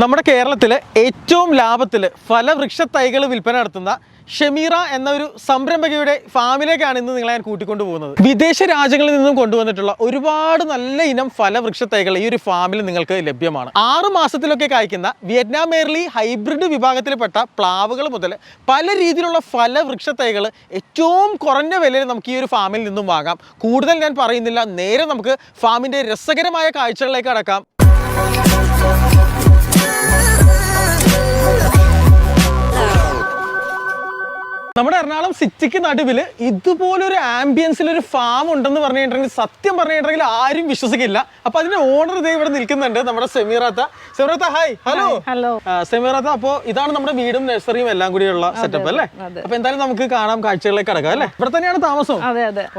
നമ്മുടെ കേരളത്തിലെ ഏറ്റവും ലാഭത്തിൽ ഫലവൃക്ഷ തൈകൾ വിൽപ്പന നടത്തുന്ന ഷമീറ എന്ന ഒരു സംരംഭകയുടെ ഫാമിലേക്കാണ് ഇന്ന് നിങ്ങളെ ഞാൻ കൂട്ടിക്കൊണ്ടു പോകുന്നത്. വിദേശ രാജ്യങ്ങളിൽ നിന്നും കൊണ്ടുവന്നിട്ടുള്ള ഒരുപാട് നല്ല ഇനം ഫലവൃക്ഷ തൈകൾ ഈ ഒരു ഫാമിൽ നിങ്ങൾക്ക് ലഭ്യമാണ്. ആറ് മാസത്തിലൊക്കെ കായ്ക്കുന്ന വിയറ്റ്നാം മേർലി ഹൈബ്രിഡ് വിഭാഗത്തിൽപ്പെട്ട പ്ലാവുകൾ മുതൽ പല രീതിയിലുള്ള ഫലവൃക്ഷ തൈകൾ ഏറ്റവും കുറഞ്ഞ വിലയിൽ നമുക്ക് ഈ ഒരു ഫാമിൽ നിന്നും വാങ്ങാം. കൂടുതൽ ഞാൻ പറയുന്നില്ല. നേരെ നമുക്ക് ഫാമിന്റെ രസകരമായ കാഴ്ചകളിലേക്ക് കടക്കാം. നമ്മുടെ എറണാകുളം സിറ്റിക്ക് നടുവിൽ ഇതുപോലൊരു ആംബിയൻസിൽ ഒരു ഫാം ഉണ്ടെന്ന് പറഞ്ഞിട്ടുണ്ടെങ്കിൽ സത്യം പറഞ്ഞിട്ടുണ്ടെങ്കിൽ ആരും വിശ്വസിക്കില്ല. അപ്പൊ അതിന്റെ ഓണർ ഇതേ ഇവിടെ നിൽക്കുന്നുണ്ട് നമ്മുടെ സെമീറാത്ത. സെമീറാത്ത ഹായ് ഹലോ ഹലോ സെമീറാത്ത അപ്പൊ ഇതാണ് നമ്മുടെ വീടും നഴ്സറിയും എല്ലാം കൂടിയുള്ള സെറ്റപ്പ് അല്ലേ? അപ്പൊ എന്തായാലും നമുക്ക് കാണാം കാഴ്ചകളിലേക്ക് കടക്കാം അല്ലേ? ഇവിടെ തന്നെയാണ് താമസം.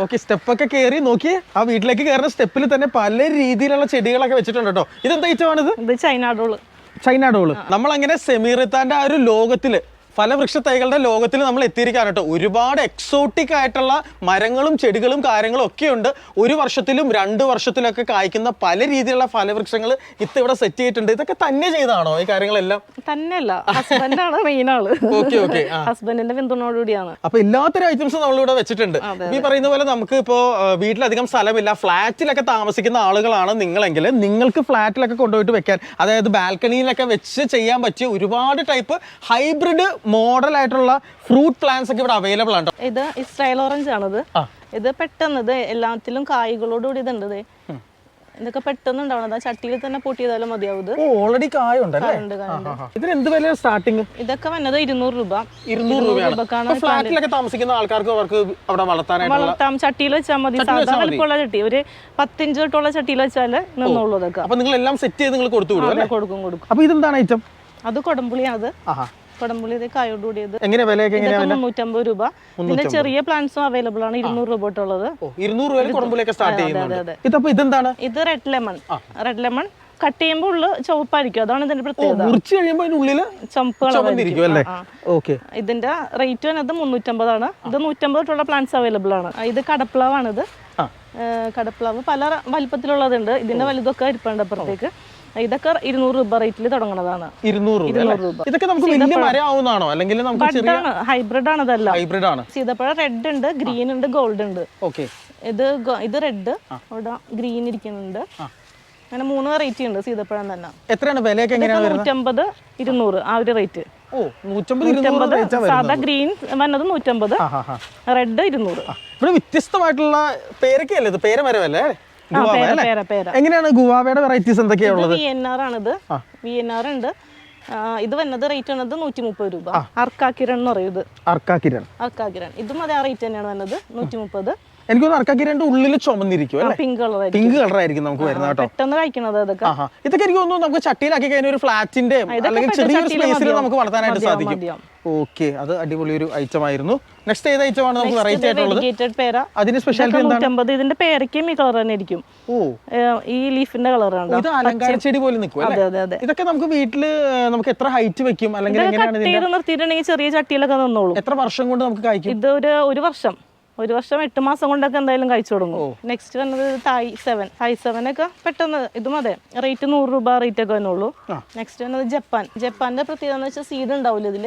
ഓക്കെ സ്റ്റെപ്പൊക്കെ കയറി നോക്കി ആ വീട്ടിലേക്ക് കയറുന്ന സ്റ്റെപ്പിൽ തന്നെ പല രീതിയിലുള്ള ചെടികളൊക്കെ വെച്ചിട്ടുണ്ട് കേട്ടോ. ഇതെന്താ ഇറ്റമാണിത് ഇത് ചൈന ഡോൾ. China doll. നമ്മളങ്ങനെ സെമീറത്താന്റെ ആ ഒരു ലോകത്തിൽ ഫലവൃക്ഷ തൈകളുടെ ലോകത്തിൽ നമ്മൾ എത്തിയിരിക്കുകയാണ് കേട്ടോ. ഒരുപാട് എക്സോട്ടിക് ആയിട്ടുള്ള മരങ്ങളും ചെടികളും കാര്യങ്ങളും ഒക്കെ ഉണ്ട്. ഒരു വർഷത്തിലും രണ്ട് വർഷത്തിലൊക്കെ കായ്ക്കുന്ന പല രീതിയിലുള്ള ഫലവൃക്ഷങ്ങൾ ഇത്ത ഇവിടെ സെറ്റ് ചെയ്തിട്ടുണ്ട്. ഇതൊക്കെ തന്നെ ചെയ്താണോ ഈ കാര്യങ്ങളെല്ലാം? തന്നെയല്ല. ഹസ്ബൻഡാണ് മെയിൻ ആൾ. ഓക്കെ ഓക്കെ ആ. ഹസ്ബൻഡിന്റെ പിന്തുണയോടുകൂടിയാണ് അപ്പൊ എല്ലാത്തരം ഐറ്റംസും നമ്മളിവിടെ വെച്ചിട്ടുണ്ട്. ഈ പറയുന്ന പോലെ നമുക്ക് ഇപ്പോ വീട്ടിലധികം സ്ഥലമില്ല. ഫ്ലാറ്റിലൊക്കെ താമസിക്കുന്ന ആളുകളാണ് നിങ്ങളെങ്കിൽ. നിങ്ങൾക്ക് ഫ്ലാറ്റിലൊക്കെ കൊണ്ടുപോയിട്ട് വെക്കാൻ അതായത് ബാൽക്കണിയിലൊക്കെ വെച്ച് ചെയ്യാൻ പറ്റിയ ഒരുപാട് ടൈപ്പ് ഹൈബ്രിഡ് മോഡൽ ആയിട്ടുള്ള ഫ്രൂട്ട് പ്ലാന്റ്സ് ഒക്കെ ഇവിടെ അവൈലബിൾ ആണ്. ഇത് ഇസ്രായേൽ ഓറഞ്ച് ആണത്. ഇത് പെട്ടെന്ന് ഇത് എല്ലാത്തിലും കായ്കളോട് കൂടി ഇതുണ്ട് ഇത്. ഇതൊക്കെ പെട്ടെന്ന് ഉണ്ടാവണത് ചട്ടിയിൽ തന്നെ പൊട്ടിയതായാലും മതിയാവും ഓൾറെഡി. ഇതിന് എന്ത് വില സ്റ്റാർട്ടിങ് ഇതൊക്കെ വന്നത് ഇരുന്നൂറ് രൂപ. ഇരുന്നൂറ് രൂപക്കാണ് ഫ്ലാറ്റിലൊക്കെ താമസിക്കുന്ന ആൾക്കാർക്ക് അവർക്ക് അവിടെ വളർത്താനായിട്ടുള്ള വളർത്താം. ചട്ടിയിൽ വെച്ചാൽ മതി. സാധാരണ വലിപ്പമുള്ള ചട്ടി. ഒരു പത്തിഞ്ച് തൊട്ടുള്ള ചട്ടിയിൽ വെച്ചാൽ നിന്നോളൂ ഇതൊക്കെ. അപ്പൊ നിങ്ങൾ എല്ലാം സെറ്റ് ചെയ്ത് നിങ്ങൾ കൊടുത്തു അത് കൊടുക്കും കൊടുക്കും. അപ്പൊ ഇതെന്താണ് ഐറ്റം അത് കൊടംപുളിയാണ് ആഹാ. കൊടംപുളി ഇത് കായോട് കൂടിയത്. എങ്ങനെ വിലയൊക്കെ ഇതൊക്കെ മുന്നൂറ്റമ്പത് രൂപ. പിന്നെ ചെറിയ പ്ലാന്റ്സും അവൈലബിൾ ആണ് ഇരുന്നൂറ് രൂപ തൊട്ടുള്ളത്. ഇരുന്നൂറ് സ്റ്റാർട്ട് ചെയ്യുന്നുണ്ട്. ഇതപ്പോ ഇതെന്താണ്? ഇത് red lemon red lemon cut ചെയ്യുമ്പോൾ ഉള്ളു ചുവപ്പായിരിക്കും. അതാണ് ഇതിന്റെ പ്രത്യേകത. മുറിച്ച് കഴിയുമ്പോൾ അല്ലേ? ഓക്കെ. ഇതിന്റെ റേറ്റ് വന്നത് മുന്നൂറ്റമ്പതാണ് ഇത് നൂറ്റമ്പത് തൊട്ടുള്ള പ്ലാന്റ്സ് അവൈലബിൾ ആണ്. ഇത് കടപ്ലാവാണിത്. കടപ്ലാവ് പല വലിപ്പത്തിലുള്ളതുണ്ട്. ഇതിന്റെ വലുതൊക്കെ ഇരിപ്പുണ്ട് അപ്പുറത്തേക്ക്. ഇതൊക്കെ ഇരുന്നൂറ് രൂപ റേറ്റിൽ തുടങ്ങുന്നതാണ് ഇരുന്നൂറ് രൂപ ഇതൊക്കെ നമുക്ക് വലിയ അല്ലെങ്കിൽ നമുക്ക് ഹൈബ്രിഡ് ആണ് ഇതെല്ലാം. ഹൈബ്രിഡ് ആണ്. സീതപ്പഴം റെഡ് ഉണ്ട് ഗ്രീൻ ഉണ്ട് ഗോൾഡ് ഉണ്ട്. ഓക്കെ. ഇത് ഇത് റെഡ് അവിടെ ഗ്രീൻ ഇരിക്കുന്നുണ്ട്. അങ്ങനെ മൂന്ന് റേറ്റ് ഉണ്ട് സീതപ്പഴം തന്നെ. എത്രയാണ് വിലയൊക്കെ നൂറ്റമ്പത് ഇരുന്നൂറ് ആ ഒരു റേറ്റ് നൂറ്റമ്പത് സാധാ ഗ്രീൻ വന്നത് നൂറ്റമ്പത്. റെഡ് ഇരുന്നൂറ്. ഇവിടെ വ്യത്യസ്തമായിട്ടുള്ള പേരൊക്കെയല്ലേ ഇത്? പേരമരമല്ലേ? എങ്ങനെയാണ് ഗുവാവയുടെ വെറൈറ്റീസ് എന്തൊക്കെയാ ഇത് ഉള്ളത്? വി എൻ ആർ ആണിത് വി എൻ ആർ ഉണ്ട്. ഇത് വന്നത് റേറ്റ് വന്നത് നൂറ്റി മുപ്പത് രൂപ അർക്കാക്കിരൺ എന്ന് പറയും ഇത്. അർക്കാക്കിരൺ അർക്കാക്കിരൺ ഇതും അതേ റേറ്റ് തന്നെയാണ് വന്നത് നൂറ്റി മുപ്പത് എനിക്ക് തോന്നുന്നു അർക്കാക്കിരന്റെ ഉള്ളിൽ ചുമന്നിരിക്കും അല്ലേ? പിങ്ക് കളർ പിങ്ക് കളർ ആയിരിക്കും നമുക്ക് വരുന്നത് കേട്ടോ. പെട്ടെന്ന് കഴിക്കുന്നത് അതൊക്കെ. ഇതൊക്കെ എനിക്ക് തോന്നുന്നു നമുക്ക് ചട്ടിയിലാക്കി കഴിഞ്ഞ ഒരു ഫ്ലാറ്റിന്റെ അല്ലെങ്കിൽ ചെറിയൊരു സ്പേസിൽ നമുക്ക് വളർത്താനായിട്ട് സാധിക്കും. ഓക്കെ അത് അടിപൊളി ഒരു ഐറ്റം ആയിരുന്നു. നെക്സ്റ്റ് ഏത് ഐറ്റം ആണ് നമുക്ക് വെറൈറ്റി ആയിട്ടുള്ളത്? അതിന് സ്പെഷ്യാലിറ്റി എന്താണ്? ഇതിന്റെ പേരയ്ക്കും ഈ കളർ തന്നെ ഇരിക്കും. ഓ. ഈ ലീഫിന്റെ കളർ ആണ് ഇത് അലങ്കാര ചെടി പോലെ നിൽക്കും അല്ലേ? അതെ അതെ അതെ. ഇതൊക്കെ നമുക്ക് വീട്ടിൽ നമുക്ക് എത്ര ഹൈറ്റ് വെക്കും? അല്ലെങ്കിൽ നിർത്തിയിട്ടുണ്ടെങ്കിൽ ചെറിയ ചട്ടിയിലൊക്കെ നിന്നോളൂ. എത്ര വർഷം കൊണ്ട് നമുക്ക് കായ്ക്കും? ഇത് ഒരു ഒരു വർഷം. ഒരു വർഷം എട്ട് മാസം കൊണ്ടൊക്കെ എന്തായാലും കഴിച്ചു തുടങ്ങും. നെക്സ്റ്റ് വന്നത് തായ് സെവൻ തായ് സെവൻ ഒക്കെ പെട്ടെന്ന് ഇതും അതെ റേറ്റ് നൂറ് രൂപ റേറ്റ് ഒക്കെ വന്നുള്ളൂ നെക്സ്റ്റ് വന്നത് ജപ്പാൻ. ജപ്പാന്റെ പ്രത്യേകത എന്ന് വെച്ചാൽ സീഡ് ഉണ്ടാവില്ല ഇതിൽ?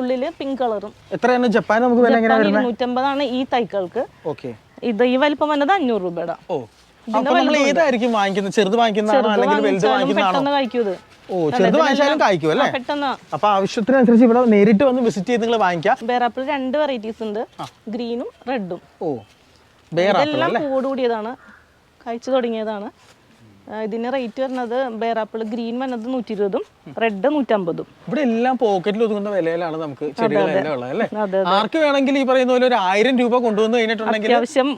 ഉള്ളിൽ പിങ്ക് കളറും എത്രയാണ് ജപ്പാൻ നമുക്ക് ഇരുന്നൂറ്റമ്പതാണ് ഈ തൈക്കൾക്ക് ഓക്കെ. ഇത് ഈ വലിപ്പം വന്നത് അഞ്ഞൂറ് രൂപയുടെ. ഏതായിരിക്കും വാങ്ങിക്കുന്നത്? ചെറുത് വാങ്ങിക്കുന്നതാണോ അല്ലെങ്കിൽ വലുത് വാങ്ങിക്കുന്നതാണോ? ഓ ചെറുത് വാങ്ങിച്ചാലും കായ്ക്കും അല്ലേ? പെട്ടെന്ന്. അപ്പൊ ആവശ്യത്തിനനുസരിച്ച് ഇവിടെ നേരിട്ട് വന്ന് വിസിറ്റ് ചെയ്ത് നിങ്ങൾ വാങ്ങിക്കാം. ബേറാപ്പിൾ രണ്ട് വെറൈറ്റീസ് ഉണ്ട്. ഗ്രീനും റെഡും. ഓ ഇതെല്ലാം കൂടിയതാണ് കഴിച്ചു തുടങ്ങിയതാണ്. ഇതിന് റേറ്റ് വരുന്നത് ബേറാപ്പിൾ ഗ്രീൻ വന്നത് നൂറ്റി ഇരുപതും റെഡ് നൂറ്റമ്പതും. ഇവിടെ എല്ലാം പോക്കറ്റിൽ ഒതുങ്ങുന്ന വിലയിലാണ് നമുക്ക് ചെടികളെല്ലാം ഉള്ളത് അല്ലേ? ആർക്ക് വേണമെങ്കിൽ ഈ പറയുന്ന പോലെ ഒരു ആയിരം രൂപ കൊണ്ടുവന്ന് കഴിഞ്ഞിട്ടുണ്ടെങ്കിൽ അത്യാവശ്യം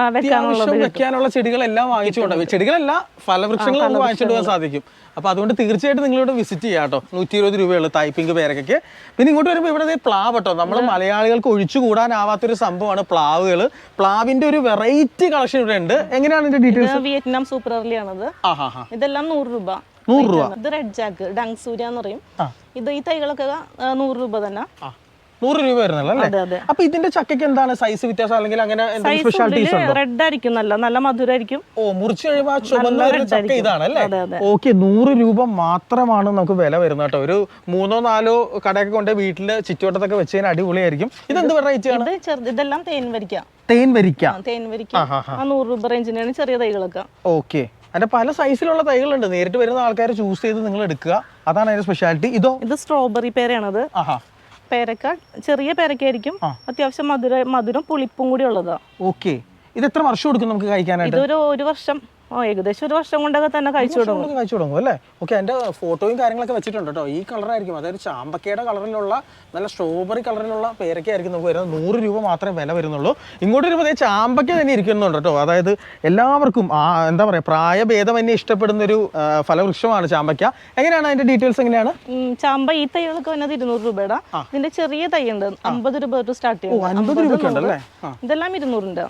അത്യാവശ്യം വെക്കാനുള്ള ചെടികളെല്ലാം വാങ്ങിച്ചുകൊണ്ട് ചെടികളല്ല ഫലവൃക്ഷങ്ങൾ നമുക്ക് വാങ്ങിച്ചുകൊണ്ട് പോകാൻ സാധിക്കും. അപ്പൊ അതുകൊണ്ട് തീർച്ചയായിട്ടും നിങ്ങളിവിടെ വിസിറ്റ് ചെയ്യാം കേട്ടോ. നൂറ്റി ഇരുപത് രൂപയുള്ള തായ്പിങ്ക് പേരക്കൊക്കെ പിന്നെ ഇങ്ങോട്ട് വരുമ്പോൾ ഇവിടെ പ്ലാവ് കേട്ടോ. നമ്മൾ മലയാളികൾക്ക് ഒഴിച്ചുകൂടാനാവാത്തൊരു സംഭവമാണ് പ്ലാവുകൾ പ്ലാവിന്റെ ഒരു വെറൈറ്റി കളക്ഷൻ ഇവിടെ ഉണ്ട്. എങ്ങനെയാണ് ഇതിന്റെ ഡീറ്റെയിൽസ് വിയറ്റ്നാം സൂപ്പർ ആണത്. ഇതെല്ലാം നൂറ് രൂപ. നൂറ് രൂപ. ഇത് റെഡ് ജാക്ക് ഡങ് സൂര്യ എന്ന് പറയും. ഇത് ഈ തൈകളൊക്കെ നൂറ് രൂപ തന്നെ. നൂറ് രൂപ വരുന്നുള്ളൂ അല്ലേ അപ്പൊ ഇതിന്റെ ചക്കയ്ക്ക് എന്താണ് സൈസ് വ്യത്യാസം? അല്ലെങ്കിൽ അങ്ങനെ സ്പെഷ്യാലിറ്റീസ് റെഡ് ആയിരിക്കും നല്ല നല്ല മധുരമായിരിക്കും ഓ മുറിച്ച് കഴിയുമ്പോൾ ആ ചക്ക ഇതാണ് അല്ലേ. ഓക്കെ നൂറ് രൂപ മാത്രമാണ് നമുക്ക് വില വരുന്നത് കേട്ടോ. ഒരു മൂന്നോ നാലോ കടയൊക്കെ കൊണ്ട് വീട്ടിൽ ചുറ്റുവട്ടത്തൊക്കെ വെച്ച് കഴിഞ്ഞാൽ അടിപൊളിയായിരിക്കും ഇതെന്ത് വെറൈറ്റി ആണ്? ഇതെല്ലാം തേൻ വരിക്ക. തേൻ വരിക്ക. തേൻ വരിക്ക. നൂറ് രൂപ റേഞ്ചിനാണ് ചെറിയ തൈകളൊക്കെ. ഓക്കെ. അതിന്റെ പല സൈസിലുള്ള തൈകളുണ്ട്. നേരിട്ട് വരുന്ന ആൾക്കാർ ചൂസ് ചെയ്ത് നിങ്ങൾ എടുക്കുക. അതാണ് അതിന്റെ സ്പെഷ്യാലിറ്റി ഇതോ? ഇത് സ്ട്രോബെറി പേരാണത് ആഹാ. പേരക്ക ചെറിയ പേരക്കായിരിക്കും അത്യാവശ്യം മധുര മധുരം പുളിപ്പും കൂടി ഉള്ളതാ. ഓക്കെ. ഇത് എത്ര വർഷം കൊടുക്കും നമുക്ക് കഴിക്കാനായിട്ട്? ഇതൊരു ഒരു വർഷം. ഓ ഏകദേശം ഒരു വർഷം കൊണ്ടൊക്കെ തന്നെ കഴിച്ചു തുടങ്ങും. കഴിച്ചു തുടങ്ങും അല്ലേ? ഓക്കെ എന്റെ ഫോട്ടോയും കാര്യങ്ങളൊക്കെ വെച്ചിട്ടുണ്ട് കേട്ടോ. ഈ കളറായിരിക്കും. അതായത് ചാമ്പക്കയുടെ കളറിലുള്ള നല്ല സ്ട്രോബെറി കളറിലുള്ള പേരൊക്കെയായിരിക്കും നമുക്ക് വരുന്നത്. നൂറ് രൂപ മാത്രമേ വില വരുന്നുള്ളൂ. ഇങ്ങോട്ട് വരുമ്പോൾ ചാമ്പക്ക തന്നെ ഇരിക്കുന്നുണ്ട് കേട്ടോ. അതായത് എല്ലാവർക്കും ആ എന്താ പറയാ പ്രായഭേദം തന്നെ ഇഷ്ടപ്പെടുന്ന ഒരു ഫലവൃക്ഷമാണ് ചാമ്പക്ക. എങ്ങനെയാണ് അതിന്റെ ഡീറ്റെയിൽസ് എങ്ങനെയാണ്? ചാമ്പ ഈ തൈകളൊക്കെ വന്നത് ഇരുന്നൂറ് രൂപയുടെ. ഇതിന്റെ ചെറിയ തൈ ഉണ്ട്. അമ്പത് രൂപ തൊട്ട് സ്റ്റാർട്ട് ചെയ്യും ഇതെല്ലാം ഇരുന്നൂറിന്റെ.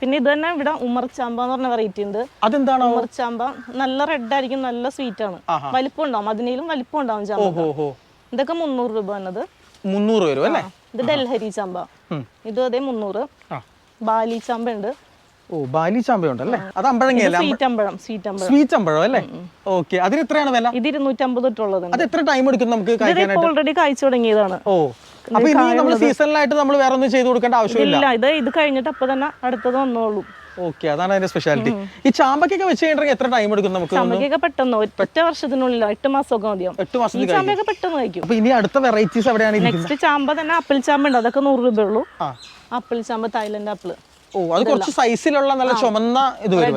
പിന്നെ ഇത് തന്നെ ഇവിടെ ഉമർച്ചാമ്പ എന്ന് പറഞ്ഞ വെറൈറ്റി ഉണ്ട്. അതെന്താണ്? ഉമർച്ചാമ്പ നല്ല റെഡ് ആയിരിക്കും നല്ല സ്വീറ്റ് ആണ്. വലിപ്പം ഉണ്ടാവും അതിനേലും വലിപ്പം ഉണ്ടാവും ചാമ്പ ഇതൊക്കെ മുന്നൂറ് രൂപ വന്നത് മുന്നൂറ് വരും അല്ലേ? ഇത് ഡൽഹരി ചാമ്പ. ഇത് അതേ മുന്നൂറ്. ബാലി ചാമ്പ ഉണ്ട് ഓ ബാലി ചാമ്പയുണ്ടല്ലേ അത് അമ്പഴങ്ങയല്ല? സ്വീറ്റ് അമ്പഴം സ്വീറ്റ് അമ്പഴം സ്വീറ്റ് അമ്പഴം അല്ലേ? ഓക്കെ. അതിന് എത്രയാണ് വില? ഇത് ഇരുന്നൂറ്റമ്പത് തൊട്ടുള്ളത് അത് എത്ര ടൈം എടുക്കും നമുക്ക് ഓൾറെഡി കായ്ച്ചു തുടങ്ങിയതാണ്. ഓ. അപ്പൊ ഇനി നമ്മൾ സീസണിലായിട്ട് നമ്മൾ വേറെ ഒന്നും ചെയ്തു കൊടുക്കേണ്ട ആവശ്യമില്ല. ഇത് ഇത് കഴിഞ്ഞിട്ട് അപ്പൊ തന്നെ അടുത്തത് വന്നോളൂ. ഓക്കെ അതാണ് അതിന്റെ സ്പെഷ്യാലിറ്റി ഈ ചാമ്പക്കൊക്കെ വെച്ച് കഴിഞ്ഞിട്ടുണ്ടെങ്കിൽ എത്ര ടൈം എടുക്കും നമുക്ക് ചാമ്പക്കൊക്കെ പെട്ടെന്ന് ഒറ്റ വർഷത്തിനുള്ളിൽ എട്ട് മാസമൊക്കെ മതിയാവും. എട്ട് മാസം ചാമ്പയൊക്കെ പെട്ടെന്ന് കഴിക്കും. അപ്പൊ ഇനി അടുത്ത വെറൈറ്റീസ് എവിടെയാണ് നെക്സ്റ്റ് ചാമ്പ തന്നെ ആപ്പിൾ ചാമ്പ ഉണ്ട്. അതൊക്കെ നൂറ് രൂപ ഉള്ളൂ. ആപ്പിൾ ചാമ്പ തായ്ലൻഡ് ആപ്പിൾ ഓ അത് കുറച്ച് സൈസിലുള്ള നല്ല ചുമന്ന ഇത് വരും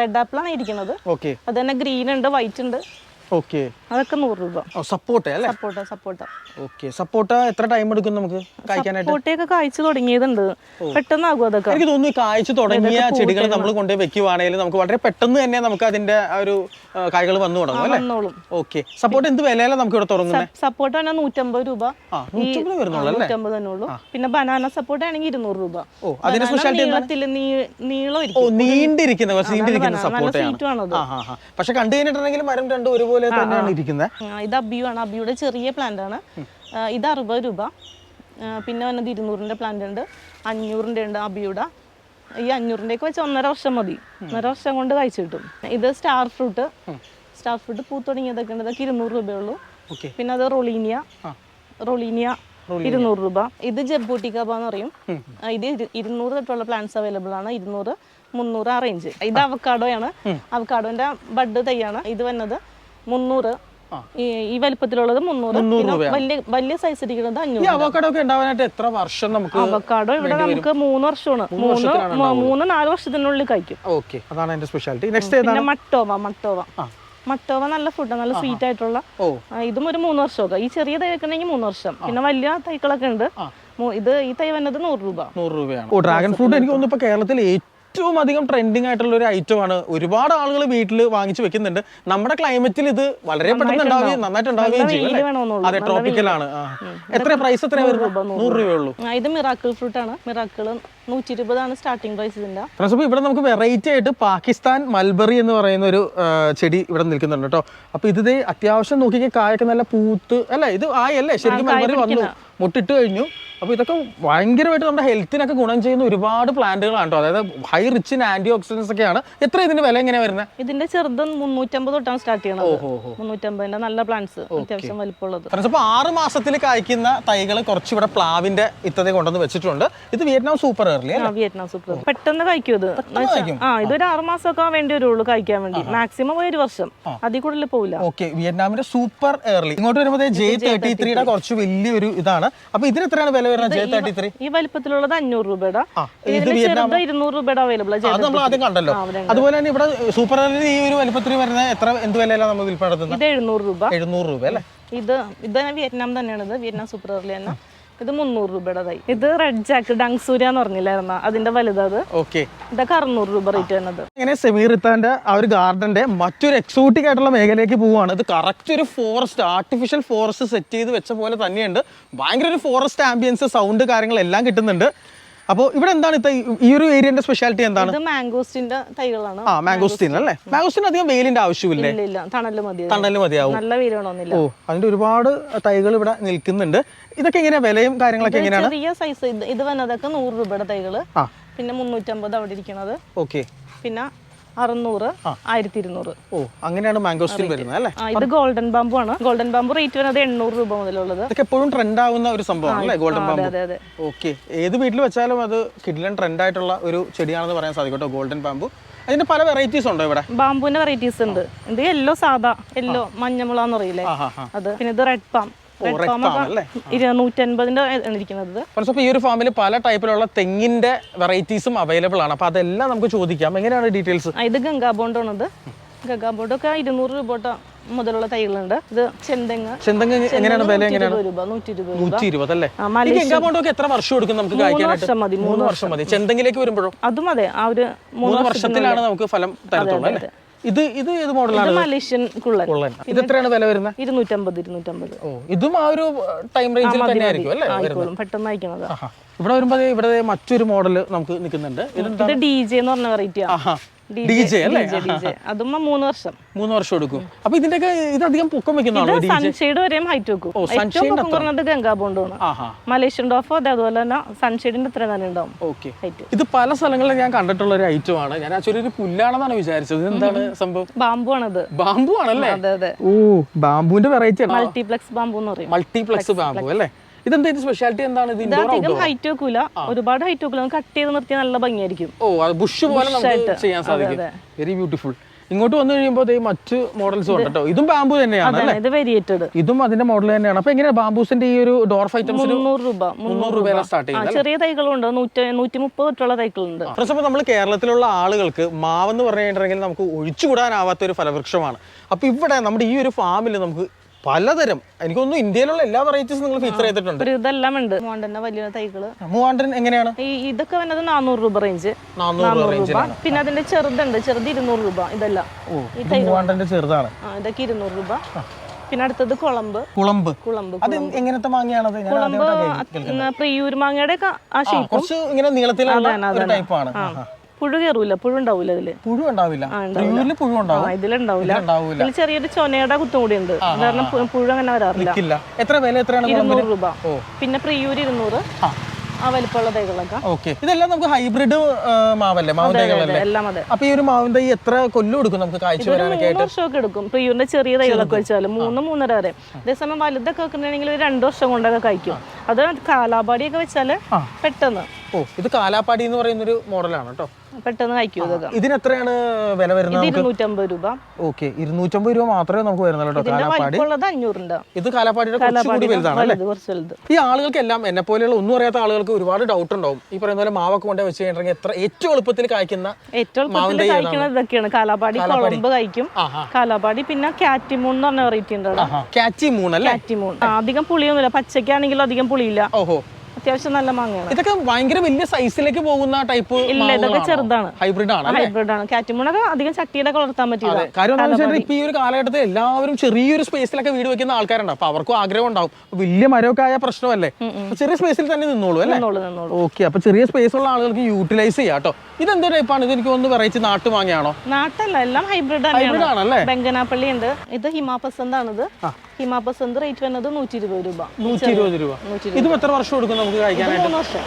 റെഡ് ആപ്പിളാണ് ഇരിക്കുന്നത്. ഓക്കെ അത് തന്നെ ഗ്രീൻ ഉണ്ട് വൈറ്റ് ഉണ്ട്. ഓക്കെ അതൊക്കെ നൂറ് രൂപ. സപ്പോർട്ട് അല്ലേ? സപ്പോട്ട സപ്പോട്ട ഓക്കെ സപ്പോർട്ട എത്ര ടൈം എടുക്കും നമുക്ക് കായ്ക്കാനായിട്ട്? സപ്പോട്ടയൊക്കെ കായ്ച്ചു തുടങ്ങിയതുണ്ട്. പെട്ടെന്നാകും അതൊക്കെ. എനിക്ക് തോന്നുന്നു കായ്ച്ചു തുടങ്ങിയ ചെടികൾ നമ്മൾ കൊണ്ടുപോയി വെക്കുവാണെങ്കിൽ നമുക്ക് വളരെ പെട്ടെന്ന് തന്നെ നമുക്ക് അതിന്റെ ഒരു കായ്കൾ വന്നു തുടങ്ങും അല്ലേ? ഓക്കെ സപ്പോർട്ട് എന്ത് വിലയിലാണ് നമുക്ക് ഇവിടെ തുടങ്ങുന്നത് സപ്പോർട്ട് തന്നെ നൂറ്റമ്പത് രൂപ. നൂറ്റമ്പത് തന്നെ ഉള്ളൂ. പിന്നെ ബനാന സപ്പോർട്ട് ആണെങ്കിൽ ഇരുന്നൂറ് രൂപ. ഓ അതിന്റെ സ്പെഷ്യാലിറ്റി നീളം നീണ്ടിരിക്കുന്ന നീണ്ടിരിക്കുന്ന ഹാ പക്ഷെ കണ്ടു കഴിഞ്ഞിട്ടുണ്ടെങ്കിൽ മരം രണ്ടും ഒരുപോലെ തന്നെയാണ് ഇരിക്കുന്നത് ഇത് അബിയു ആണ്. അബിയുടെ ചെറിയ പ്ലാന്റ് ആണ്. ഇത് അറുപത് രൂപ. പിന്നെ വന്നത് ഇരുന്നൂറിന്റെ പ്ലാന്റ് ഉണ്ട്. അഞ്ഞൂറിന്റെ ഉണ്ട് അബിയുടെ. ഈ അഞ്ഞൂറിന്റെ ഒക്കെ വെച്ച് ഒന്നര വർഷം മതി. ഒന്നര വർഷം കൊണ്ട് കഴിച്ചു കിട്ടും. ഇത് സ്റ്റാർ ഫ്രൂട്ട് സ്റ്റാർ ഫ്രൂട്ട് പൂ തുടങ്ങിയതൊക്കെ ഉണ്ട്. ഇതൊക്കെ ഇരുന്നൂറ് രൂപയുള്ളൂ പിന്നെ അത് റൊളീനിയ. റൊളീനിയ ഇരുന്നൂറ് രൂപ. ഇത് ജബ്ബൂട്ടിക്കാബ എന്ന് പറയും ഇത് ഇരുന്നൂറ് തൊട്ടുള്ള പ്ലാന്റ്സ് അവൈലബിൾ ആണ്. ഇരുന്നൂറ് മുന്നൂറ് ആ റേഞ്ച് ഇത് അവക്കാഡോയാണ് അവക്കാഡോന്റെ ബഡ് തൈയാണ്. ഇത് വന്നത് മുന്നൂറ്. ഈ വലിപ്പത്തിലുള്ളത് മുന്നൂറ്. വലിയ വലിയ സൈസ് ഇരിക്കുന്നത് അഞ്ഞൂറ് അവക്കാടോ ഒക്കെ ഉണ്ടാവാനായിട്ട് എത്ര വർഷം നമുക്ക് അവക്കാടോ ഇവിടെ നമുക്ക് മൂന്ന് വർഷമാണ്. മൂന്ന് മൂന്ന് നാല് വർഷത്തിനുള്ളിൽ കഴിക്കും. ഓക്കെ അതാണ് അതിന്റെ സ്പെഷ്യാലിറ്റി നെക്സ്റ്റ് പിന്നെ മട്ടോവ മട്ടോവ. മട്ടോവ നല്ല ഫുഡാണ് നല്ല സ്വീറ്റ് ആയിട്ടുള്ള. ഇതും ഒരു മൂന്ന് വർഷമൊക്കെ. ഈ ചെറിയ തൈ വെക്കണമെങ്കിൽ മൂന്ന് വർഷം. പിന്നെ വലിയ തൈകളൊക്കെ ഉണ്ട്. ഇത് ഈ തൈ വന്നത് നൂറ് രൂപ. നൂറ് രൂപയാണ്. ഡ്രാഗൺ ഫ്രൂട്ട് എനിക്ക് തോന്നുന്നു ഇപ്പൊ കേരളത്തിൽ ഏറ്റവും അധികം ട്രെൻഡിങ് ആയിട്ടുള്ള ഒരു ഐറ്റം ആണ്. ഒരുപാട് ആളുകൾ വീട്ടിൽ വാങ്ങിച്ചു വെക്കുന്നുണ്ട്. നമ്മുടെ ക്ലൈമറ്റിൽ ഇത് വളരെ പെട്ടെന്ന് ഉണ്ടാവുകയും നന്നായിട്ട് ഉണ്ടാവുകയും ചെയ്യും അതെ ട്രോപ്പിക്കൽ ആണ്. എത്ര പ്രൈസ് എത്ര നൂറ് രൂപയുള്ളൂ ഇത് മിറാക്കിൾ ഫ്രൂട്ട് ആണ്. മിറാക്കിൾ നൂറ്റി ഇരുപതാണ് സ്റ്റാർട്ടിംഗ് പ്രൈസ് ഇതിന്റെ ഇവിടെ നമുക്ക് വെറൈറ്റി ആയിട്ട് പാകിസ്ഥാൻ മൽബറി എന്ന് പറയുന്ന ഒരു ചെടി ഇവിടെ നിൽക്കുന്നുണ്ട് കേട്ടോ. അപ്പൊ ഇത് അത്യാവശ്യം നോക്കിക്കേ കായൊക്കെ നല്ല പൂത്ത് അല്ല? ഇത് ആയല്ലേ? ശരിക്കും മൽബറി വന്നു. മുട്ടിട്ട് കഴിഞ്ഞു. അപ്പോൾ ഇതൊക്കെ ഭയങ്കരമായിട്ട് നമ്മുടെ ഹെൽത്തിനൊക്കെ ഗുണം ചെയ്യുന്ന ഒരുപാട് പ്ലാന്റുകളാണ് കേട്ടോ. അതായത് high rich in anti oxidants ഒക്കെയാണ്. എത്ര ഇതിന്റെ വില എങ്ങനെയാണ് വരുന്നത് ഇതിന്റെ ചെറുത് മുന്നൂറ്റമ്പത് തൊട്ടാണ് സ്റ്റാർട്ട് ചെയ്യുന്നത് മുന്നൂറ്റമ്പതിന്റെ നല്ല പ്ലാന്റ്സ് അത്യാവശ്യം വലിപ്പമുള്ളത്. ഫ്രണ്ട്സ് അപ്പോൾ ആറ് മാസത്തിൽ കായ്ക്കുന്ന തൈകൾ കുറച്ച് ഇവിടെ പ്ലാവിന്റെ ഇത്തതെ കൊണ്ടുവന്ന് വെച്ചിട്ടുണ്ട്. ഇത് വിയറ്റ്നാം സൂപ്പർ വിയറ്റ്നാം സൂപ്പർ പെട്ടെന്ന് കഴിക്കും ഇത്? ആ ഇതൊരു ആറ് മാസമൊക്കെ വേണ്ടി വരുള്ളൂ കഴിക്കാൻ വേണ്ടി മാക്സിമം ഒരു വർഷം. അതിൽ കൂടുതൽ പോവില്ല. ഓക്കെ വിയറ്റ്നാമിന്റെ സൂപ്പർ ഏർലി. ഇങ്ങോട്ട് വരുമ്പോൾ ജെ തേർട്ടി ത്രീയുടെ കുറച്ച് വലിയൊരു ഇതാണ്. അപ്പൊ ഇതിന് എത്രയാണ് വില വരുന്നത്? J thirty three? ഈ വലിപ്പത്തിലുള്ളത് അഞ്ഞൂറ് രൂപയുടെ. ഇരുന്നൂറ് രൂപയുടെ അവൈലബിൾ അത് നമ്മൾ ആദ്യം കണ്ടല്ലോ. അതുപോലെ തന്നെ ഇവിടെ സൂപ്പർ ഈ ഒരു വലിപ്പത്തിൽ വരുന്ന എത്ര എന്ത് വിലയിലാണ് നമ്മൾ വിൽപ്പന നടത്തുന്നത് ഇത് എഴുന്നൂറ് രൂപ. എഴുന്നൂറ് രൂപ അല്ലേ? ഇത് ഇത് തന്നെ വിയറ്റ്നാം തന്നെയാണ് ഇത് വിയറ്റ്നാം സൂപ്പർ തന്നെ. ഇത് മുന്നൂറ് രൂപയുടെ ഇത് റെഡ് ജാക്ക് ഡങ്സൂര്യ എന്ന് പറഞ്ഞില്ലായിരുന്ന? അതിന്റെ വലുതത് ഓക്കെ. ഇതൊക്കെ അറുന്നൂറ് രൂപ റേറ്റ് വരുന്നത്. ഇങ്ങനെ സെമീറിത്താന്റെ ആ ഒരു ഗാർഡന്റെ മറ്റൊരു എക്സോട്ടിക് ആയിട്ടുള്ള മേഖലയിലേക്ക് പോവുകയാണ്. ഇത് കറക്റ്റ് ഒരു ഫോറസ്റ്റ് ആർട്ടിഫിഷ്യൽ ഫോറസ്റ്റ് സെറ്റ് ചെയ്ത് വെച്ച പോലെ തന്നെയുണ്ട്. ഭയങ്കര ഒരു ഫോറസ്റ്റ് ആംബിയൻസ് സൗണ്ട് കാര്യങ്ങളെല്ലാം കിട്ടുന്നുണ്ട്. അപ്പോൾ ഇവിടെ എന്താണ് ഈ ഒരു ഏരിയന്റെ സ്പെഷ്യാലിറ്റി എന്താണ്? മാംഗോസ്റ്റിന്റെ തൈകളാണ്. ആ മാംഗോസ്റ്റീൻ അല്ലേ? മാംഗോസ്റ്റീൻ അധികം വെയിലിന്റെ ആവശ്യമില്ലേ? തണൽ മതി മതിയാവും. നല്ല വെയിൽ ഓ അതിന്റെ ഒരുപാട് തൈകൾ ഇവിടെ നിൽക്കുന്നുണ്ട്. ഇതൊക്കെ എങ്ങനെയാ? വിലയും കാര്യങ്ങളൊക്കെ എങ്ങനെയാണ്? ചെറിയ സൈസ് ഇത് ഇത് വന്നതൊക്കെ നൂറ് രൂപയുടെ തൈകൾ. പിന്നെ മുന്നൂറ്റമ്പത് അവിടെ ഇരിക്കണത്. ഓക്കെ. പിന്നെ അറുന്നൂറ് ആയിരത്തി ഇരുന്നൂറ് ഓ അങ്ങനെയാണ് മാംഗോസ്റ്റിൻ വരുന്നത് അല്ലേ? ഇത് ഗോൾഡൻ ബാമ്പു ആണ്. ഗോൾഡൻ ബാമ്പു റേറ്റ് വരുന്നത് എണ്ണൂറ് രൂപ മുതലുള്ളത്. ഇതൊക്കെ എപ്പോഴും ട്രെൻഡ് ആവുന്ന ഒരു സംഭവമാണ് അല്ലേ ഗോൾഡൻ ബാമ്പു ഓക്കെ ഏത് വീട്ടിൽ വെച്ചാലും അത് കിഡിലൻ ട്രെൻഡ് ആയിട്ടുള്ള ഒരു ചെടിയാണെന്ന് പറയാൻ സാധിക്കും ഗോൾഡൻ ബാമ്പു അതിന്റെ പല വെറൈറ്റീസ് ഉണ്ടോ ഇവിടെ? ബാമ്പുവിന്റെ വെറൈറ്റീസ് ഉണ്ട്. ഇത് യെല്ലോ സാദാ യെല്ലോ മഞ്ഞമുള എന്ന് പറയില്ലേ ആ ഹാ ഹാ അത്. പിന്നെ ഇത് റെഡ് പാം ഇരുന്നൂറ്റൻപതിന്റെ ഇരിക്കുന്നത് ഫ്രണ്ട്സ് ഈ ഒരു ഫാമിൽ പല ടൈപ്പിലുള്ള തെങ്ങിന്റെ വെറൈറ്റീസും അവൈലബിൾ ആണ്. അപ്പോൾ അതെല്ലാം നമുക്ക് ചോദിക്കാം. എങ്ങനെയാണ് ഡീറ്റെയിൽസ്? ഇത് ഗംഗാ ഇത് ഗംഗാ ബോണ്ടൊക്കെ ഇരുന്നൂറ് രൂപ മുതലുള്ള തൈകളുണ്ട്. ഇത് ചെന്തെങ്ങ്. ചെന്തെങ്ങ് എങ്ങനെയാണ് വില എങ്ങനെയാണ്? എത്ര വർഷം എടുക്കും നമുക്ക് വർഷം മതി മൂന്ന് വർഷം മതി. ചെന്തെങ്കിലേക്ക് വരുമ്പോഴും? അതും അതെ ആ ഒരു മൂന്ന് മൂന്ന് വർഷത്തിലാണ് നമുക്ക് ഫലം തരത്തുള്ളൂ അല്ലേ? ഇത് ഇത് ഏത് മോഡലാണ് മലേഷ്യൻ കുള്ളൻ. കൊള്ളൻ. ഇത് എത്രയാണ് വില വരുന്നത്? ഇരുന്നൂറ്റമ്പത് ഇരുന്നൂറ്റമ്പത്. ഓ ഇതും ആ ഒരു ടൈം റേഞ്ചിൽ തന്നെ ആയിരിക്കും അല്ലേ ആയിക്കോളും. പെട്ടെന്ന് അയക്കണത്. ഇവിടെ വരുമ്പോ ഇവിടെ മറ്റൊരു മോഡൽ നമുക്ക് നിൽക്കുന്നുണ്ട്. ഇത് ഡി ജെ എന്ന് പറഞ്ഞ വെറൈറ്റിയാണ് ഡി ജെ അല്ലേ? അതും മൂന്ന് വർഷം. മൂന്ന് വർഷം എടുക്കും. അപ്പൊ ഇതിന്റെയൊക്കെ ഇത് അധികം പൊക്കം വെക്കുന്നതാണോ സൺഷെയ്ഡ് വരെയും ഹൈറ്റ് വെക്കും. ഏറ്റവും പൊക്കം കുറഞ്ഞത് ഗംഗാ ബോണ്ടാണ് മലേഷ്യൻ ഡോഫോ അതെ അതുപോലെ തന്നെ സൺഷെയ്ഡിന്റെ ഇത്ര തന്നെ ഉണ്ടാവും. ഓക്കെ. ഇത് പല സ്ഥലങ്ങളിലും ഞാൻ കണ്ടിട്ടുള്ള ഒരു ഐറ്റം ആണ്. ഞാൻ ആക്ച്വലി ഒരു പുല്ലാണെന്നാണ് വിചാരിച്ചത്. എന്താണ് സംഭവം? ബാമ്പു ആണത്. ബാമ്പു ആണല്ലേ? അതെ അതെ. ഓ ബാമ്പുവിന്റെ വെറൈറ്റി മൾട്ടിപ്ലക്സ് ബാമ്പു എന്ന് പറയും. മൾട്ടിപ്ലക്സ് ബാമ്പു അല്ലേ? ഇതെന്താ സ്പെഷ്യാലിറ്റി എന്താണ്? ഇത് അധികം ഹൈറ്റ് വെക്കൂല. ഒരുപാട് ഹൈറ്റ് വെക്കൂല. കട്ട് ചെയ്ത് നിർത്തിയാൽ നല്ല ഭംഗിയായിരിക്കും. ഓ അത് ബുഷ് പോലെ നമുക്ക് ചെയ്യാൻ സാധിക്കും. വെരി ബ്യൂട്ടിഫുൾ ഇങ്ങോട്ട് വന്നു കഴിയുമ്പോൾ മറ്റ് മോഡൽസ് ഉണ്ട് കേട്ടോ ഇതും ബാമ്പു തന്നെയാണ് ഇത് വേരിയേറ്റഡ്. ഇതും അതിന്റെ മോഡൽ തന്നെയാണ്. അപ്പൊ എങ്ങനെയാണ് ബാമ്പൂസിന്റെ ഈ ഒരു ഡോർഫ് ഐറ്റംസ് മുന്നൂറ് രൂപ മുന്നൂറ് രൂപ. സ്റ്റാർട്ട് ചെയ്യുന്നത് ചെറിയ തൈകളുണ്ട്. നൂറ്റി മുപ്പത് തൊട്ടുള്ള തൈകളുണ്ട്. പ്രശ്നം നമ്മൾ കേരളത്തിലുള്ള ആളുകൾക്ക് മാവെന്ന് പറഞ്ഞു കഴിഞ്ഞിട്ടുണ്ടെങ്കിൽ നമുക്ക് ഒഴിച്ചുകൂടാനാവാത്ത ഒരു ഫലവൃക്ഷമാണ്. അപ്പൊ ഇവിടെ നമ്മുടെ ഈ ഒരു ഫാമിൽ നമുക്ക് പലതരം. എനിക്കൊന്നും ഇന്ത്യയിലുള്ള എല്ലാ വെറൈറ്റീസും നിങ്ങൾ ഫീച്ചർ ചെയ്തിട്ടുണ്ട്. ഒരു ഇതെല്ലാം ഉണ്ട്. മൂവാണ്ടന്റെ വലിയ തൈകൾ. മൂവാണ്ടൻ എങ്ങനെയാണ്? ഈ ഇതൊക്കെ വന്നത് നാനൂറ് രൂപ റേഞ്ച് നാനൂറ് രൂപ പിന്നെ അതിന്റെ ചെറുതുണ്ട്. ചെറുത് ഇരുന്നൂറ് രൂപ ഇതെല്ലാം. മൂവാണ്ടന്റെ ചെറുതാണ്. ഇതൊക്കെ ഇരുന്നൂറ് രൂപ. പിന്നെ അടുത്തത് കുളമ്പ്. കുളമ്പ്. കുളമ്പ് അത് എങ്ങനത്തെ മാങ്ങയാണത്? കുളമ്പ്. പ്രിയൂർ മാങ്ങയുടെ ആ ഷേപ്പ് കുറച്ച് ഇങ്ങനെ നീളത്തിലുള്ള ഒരു ടൈപ്പാണ് പുഴു കയറൂല പുഴു ഉണ്ടാവൂല ഇതിൽ പുഴു ഉണ്ടാവില്ല. പ്രിയൂരിൽ പുഴു ഉണ്ടാവും. ഇതിലുണ്ടാവൂല ഉണ്ടാവൂല ഇതിൽ ചെറിയൊരു ചൊനയുടെ കുത്തും കൂടി ഉണ്ട്. കാരണം പുഴു അങ്ങനെ വരാറില്ല. എത്ര വില എത്രയാണ് ഇരുന്നൂറ് രൂപ. പിന്നെ പ്രിയൂർ ഇരുന്നൂറ്. ആ. വലിപ്പമുള്ള തൈകളൊക്കെ. ഓക്കെ. ഇതെല്ലാം നമുക്ക് ഹൈബ്രിഡ് മാവല്ലേ? മാവിൻ തൈകളല്ലേ? എല്ലാം അതെ. അപ്പൊ ഈ ഒരു മാവിൻ തൈ എത്ര കൊല്ലം എടുക്കും നമുക്ക് കാഴ്ച വരാനൊക്കെ വർഷമൊക്കെ എടുക്കും. പ്രിയൂരിന്റെ ചെറിയ തൈകളൊക്കെ വെച്ചാൽ മൂന്ന് മൂന്നര വരെ. അതേസമയം വലുതൊക്കെ വെക്കുന്നുണ്ടെങ്കിൽ ഒരു രണ്ട് വർഷം കൊണ്ടൊക്കെ കഴിക്കും അത് കാലാപാടിയൊക്കെ വെച്ചാൽ. പെട്ടെന്ന്. ഓ ഇത് കാലാപാടി എന്ന് പറയുന്ന ഒരു മോഡലാണ് കേട്ടോ പെട്ടെന്ന് കഴിക്കും ഇതിന് എത്രയാണ് വില വരുന്നത് ഇരുന്നൂറ്റമ്പത് രൂപ. ഓക്കെ ഇരുന്നൂറ്റമ്പത് രൂപ മാത്രമേ നമുക്ക് വരുന്നുള്ളൂ കാലാപ്പാടി അഞ്ഞൂറുണ്ട്. ഇത് കാലാപ്പാടിയുടെ കുറച്ചുകൂടി വലുതാണ് അല്ലേ? ആളുകൾക്ക് എല്ലാം ഈ എന്നെ പോലെയുള്ള ഒന്നും അറിയാത്ത ആളുകൾക്ക് ഒരുപാട് ഡൗട്ട് ഉണ്ടാവും. ഈ പറയുന്ന പോലെ മാവൊക്കെ കൊണ്ട് വെച്ച് കഴിഞ്ഞിട്ടുണ്ടെങ്കിൽ എത്ര ഏറ്റവും എളുപ്പത്തിൽ കഴിക്കുന്ന ഏറ്റവും എളുപ്പത്തിൽ കഴിക്കുന്നത് ഇതൊക്കെയാണ്. കാലാപാടി കുളമ്പ് കഴിക്കും. കാലാപാടി പിന്നെ കാറ്റിമൂൺ എന്ന് പറഞ്ഞ വെറൈറ്റി ഉണ്ട് കാറ്റിമൂൺ അല്ലേ? കാറ്റിമൂൺ. അധികം പുളിയൊന്നുമില്ല. പച്ചക്കാണെങ്കിലും അധികം പുളിയില്ല. ഓഹോ. അത്യാവശ്യം നല്ല മാങ്ങയാണ്. ഇതൊക്കെ ഭയങ്കര വലിയ സൈസിലേക്ക് പോകുന്ന ടൈപ്പ് ഇല്ല ഇതൊക്കെ ചെറുതാണ്. ഹൈബ്രിഡ് ആണ് ഹൈബ്രിഡ് ആണ്. കാറ്റിമൂണൊക്കെ അധികം ചട്ടിയുടെ വളർത്താൻ പറ്റില്ല കാര്യം ഇപ്പൊ ഈ ഒരു കാലഘട്ടത്തിൽ എല്ലാവരും ചെറിയൊരു സ്പേസിലൊക്കെ വീട് വെക്കുന്ന ആൾക്കാരുണ്ട്. അപ്പൊ അവർക്കും ആഗ്രഹം ഉണ്ടാവും വലിയ മരമൊക്കെ ആയ പ്രശ്നമല്ലേ? ചെറിയ സ്പേസിൽ തന്നെ നിന്നോളൂ അല്ലേ? ഓക്കെ അപ്പൊ ചെറിയ സ്പേസ് ഉള്ള ആളുകൾക്ക് യൂട്ടിലൈസ് ചെയ്യാം കേട്ടോ. എന്തോ ടൈപ്പാണ് ഇത് എനിക്ക് ഒന്ന് വെറൈറ്റി നാട്ടു വാങ്ങിയാണോ നാട്ടല്ല എല്ലാം ഹൈബ്രിഡ് ആണ് ഹൈബ്രിഡ് ആണല്ലേ? ബംഗനാപ്പള്ളി ഉണ്ട്. ഇത് ഹിമാപസന്ത് ആണിത്. ഹിമാപസന്ത് റേറ്റ് വരുന്നത് നൂറ്റി ഇരുപത് രൂപ. നൂറ്റി ഇരുപത് രൂപ. ഇതും എത്ര വർഷം എടുക്കും നമുക്ക് കഴിക്കാനായിട്ട്? മൂന്ന് വർഷം.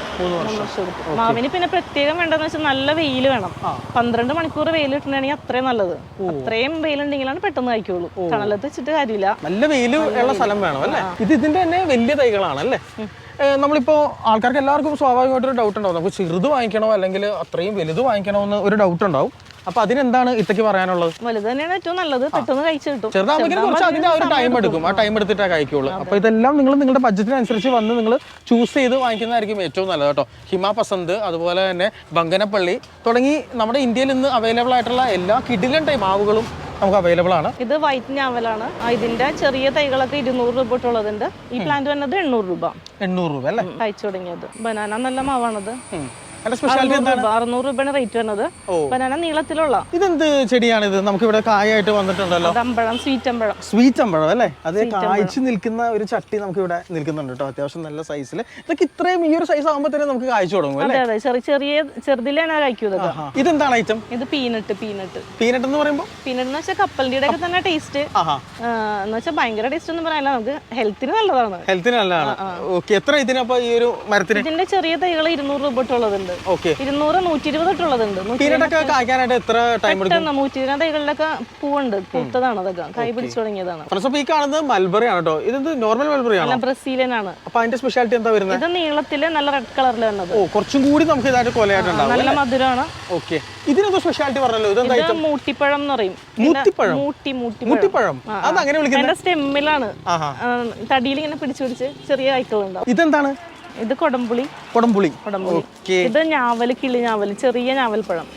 മാവിന് പിന്നെ പ്രത്യേകം വേണ്ടതെന്ന് വെച്ചാൽ നല്ല വെയിൽ വേണം. പന്ത്രണ്ട് മണിക്കൂർ വെയിൽ കിട്ടണമെങ്കിൽ അത്രയും നല്ലത്. അത്രയും വെയിൽ ഉണ്ടെങ്കിലാണ് പെട്ടെന്ന് കഴിക്കുള്ളൂ. തണലത്ത് വെച്ചിട്ട് കാര്യമില്ല. നല്ല വെയിൽ ഉള്ള സ്ഥലം വേണം അല്ലേ? ഇത് ഇതിന്റെ തന്നെ വലിയ തൈകളാണ് അല്ലേ? നമ്മളിപ്പോ ആൾക്കാർക്ക് എല്ലാവർക്കും സ്വാഭാവികമായിട്ടൊരു ഡൗട്ട് ഉണ്ടാവും. നമുക്ക് ചെറുത് വാങ്ങിക്കണോ അല്ലെങ്കിൽ അത്രയും വലുത് വാങ്ങിക്കണോ എന്ന് ഒരു ഡൗട്ട് ഉണ്ടാവും. അപ്പൊ അതിനെന്താണ് ഇത്തക്ക് പറയാനുള്ളത്? വലുത് തന്നെയാണ് ഏറ്റവും നല്ലത്. പെട്ടെന്ന് കഴിച്ചു കിട്ടും. ചെറുതാകുമ്പോൾ കുറച്ച് അതിന്റെ ആ ഒരു ടൈം എടുക്കും. ആ ടൈം എടുത്തിട്ടേ കഴിക്കുള്ളൂ. അപ്പൊ ഇതെല്ലാം നിങ്ങൾ നിങ്ങളുടെ ബഡ്ജറ്റിനനുസരിച്ച് വന്ന് നിങ്ങൾ ചൂസ് ചെയ്ത് വാങ്ങിക്കുന്നതായിരിക്കും ഏറ്റവും നല്ലത് കേട്ടോ. ഹിമ പസന്ത് അതുപോലെ തന്നെ ബങ്കനപ്പള്ളി തുടങ്ങി നമ്മുടെ ഇന്ത്യയിൽ നിന്ന് അവൈലബിൾ ആയിട്ടുള്ള എല്ലാ കിഡിലൻ ടൈം മാവുകളും നമുക്ക് അവൈലബിൾ ആണ്. ഇത് വൈറ്റ് ഞാവലാണ് ഇതിന്റെ ചെറിയ തൈകളൊക്കെ ഇരുന്നൂറ് രൂപ തൊട്ടുള്ളതുണ്ട് ഈ പ്ലാന്റ് വന്നത് എണ്ണൂറ് രൂപ. എണ്ണൂറ് രൂപ അല്ലേ? തയ്ച്ചു തുടങ്ങിയത്. ബനാന നല്ല മാവാണത്. അറുന്നൂറ് രൂപ അറുന്നൂറ് രൂപയാണ് റേറ്റ് വരുന്നത്. ബനാന നീളത്തിലുള്ള. ഇതെന്ത് ചെടിയാണ് ഇത് നമുക്ക് ഇവിടെ കായായിട്ട് വന്നിട്ടുണ്ടല്ലോ. അമ്പഴം സ്വീറ്റ് അമ്പഴം. സ്വീറ്റ് അമ്പഴം അല്ലേ? അത് കായ്ച്ചു നിൽക്കുന്ന ഒരു ചട്ടി നമുക്ക് ഇവിടെ നിൽക്കുന്നുണ്ട് കേട്ടോ അത്യാവശ്യം നല്ല സൈസിൽ ഇതൊക്കെ ഇത്രയും ഈ ഒരു സൈസ് ആകുമ്പോൾ തന്നെ നമുക്ക് കായ്ച്ചു തുടങ്ങും അല്ലേ? അതെ ചെറിയ ചെറിയ ചെറുതിലാണ് ആഹാ. ഇതെന്താണ് ഐറ്റം ഇത് പീനട്ട് പീനട്ട് പീനട്ട് എന്ന് പറയുമ്പോൾ പീനട്ട് എന്ന് വെച്ചാൽ കപ്പലിന്റെ ഒക്കെ തന്നെ ടേസ്റ്റ് എന്ന് വെച്ചാൽ ഭയങ്കര ടേസ്റ്റ് ഒന്നും പറയാനില്ല. നമുക്ക് ഹെൽത്തിന് നല്ലതാണ്. ഹെൽത്തിന് നല്ലതാണ്. ഓക്കെ എത്ര ഇതിനപ്പോ ഈ ഒരു മരത്തിന്? ഇതിന്റെ ചെറിയ തൈകൾ ഇരുന്നൂറ് രൂപ തൊട്ടുള്ളതുണ്ട്. ഇരുന്നൂറ് നൂറ്റി കായ്ക്കാനായിട്ട് എത്ര ടൈം പെട്ടെന്ന് തൈകളിലൊക്കെ പൂവുണ്ട്. പൂത്തതാണ് അതൊക്കെ. കൈ പിടിച്ചു തുടങ്ങിയതാണ്. ഫ്രണ്ട്സ് അപ്പോൾ ഈ കാണുന്നത് മൽബറി ആണ് കേട്ടോ നോർമൽ മൽബറി ആണോ? ബ്രസീലിയൻ ആണ്. അതിന്റെ സ്പെഷ്യാലിറ്റി എന്താ വരുന്നത്? ഇത് നല്ല റെഡ് കളറിൽ വരുന്നത് ഓ കുറച്ചും കൂടി നമുക്ക് ഇതായിട്ട് കൊലയായിട്ടുണ്ടാവും നല്ല മധുരമാണ് ഓക്കെ സ്പെഷ്യാലിറ്റി പറഞ്ഞല്ലോ? ഇത് മൂട്ടിപ്പഴം എന്ന് പറയും. മൂട്ടിപ്പഴം? മൂട്ടി മൂട്ടി മൂട്ടിപ്പഴം? അത് അങ്ങനെ വിളിക്കുന്നത് സ്റ്റെമ്മിലാണ് തടിയിൽ ഇങ്ങനെ പിടിച്ചു പിടിച്ച് ചെറിയ ഉണ്ടാവും ഇതെന്താണ്? ഇത് കൊടംപുളി. കൊടംപുളി. കൊടംപുളി. ഇത് ഞാവൽ കിളി ഞാവൽ ചെറിയ ഞാവൽ പഴം.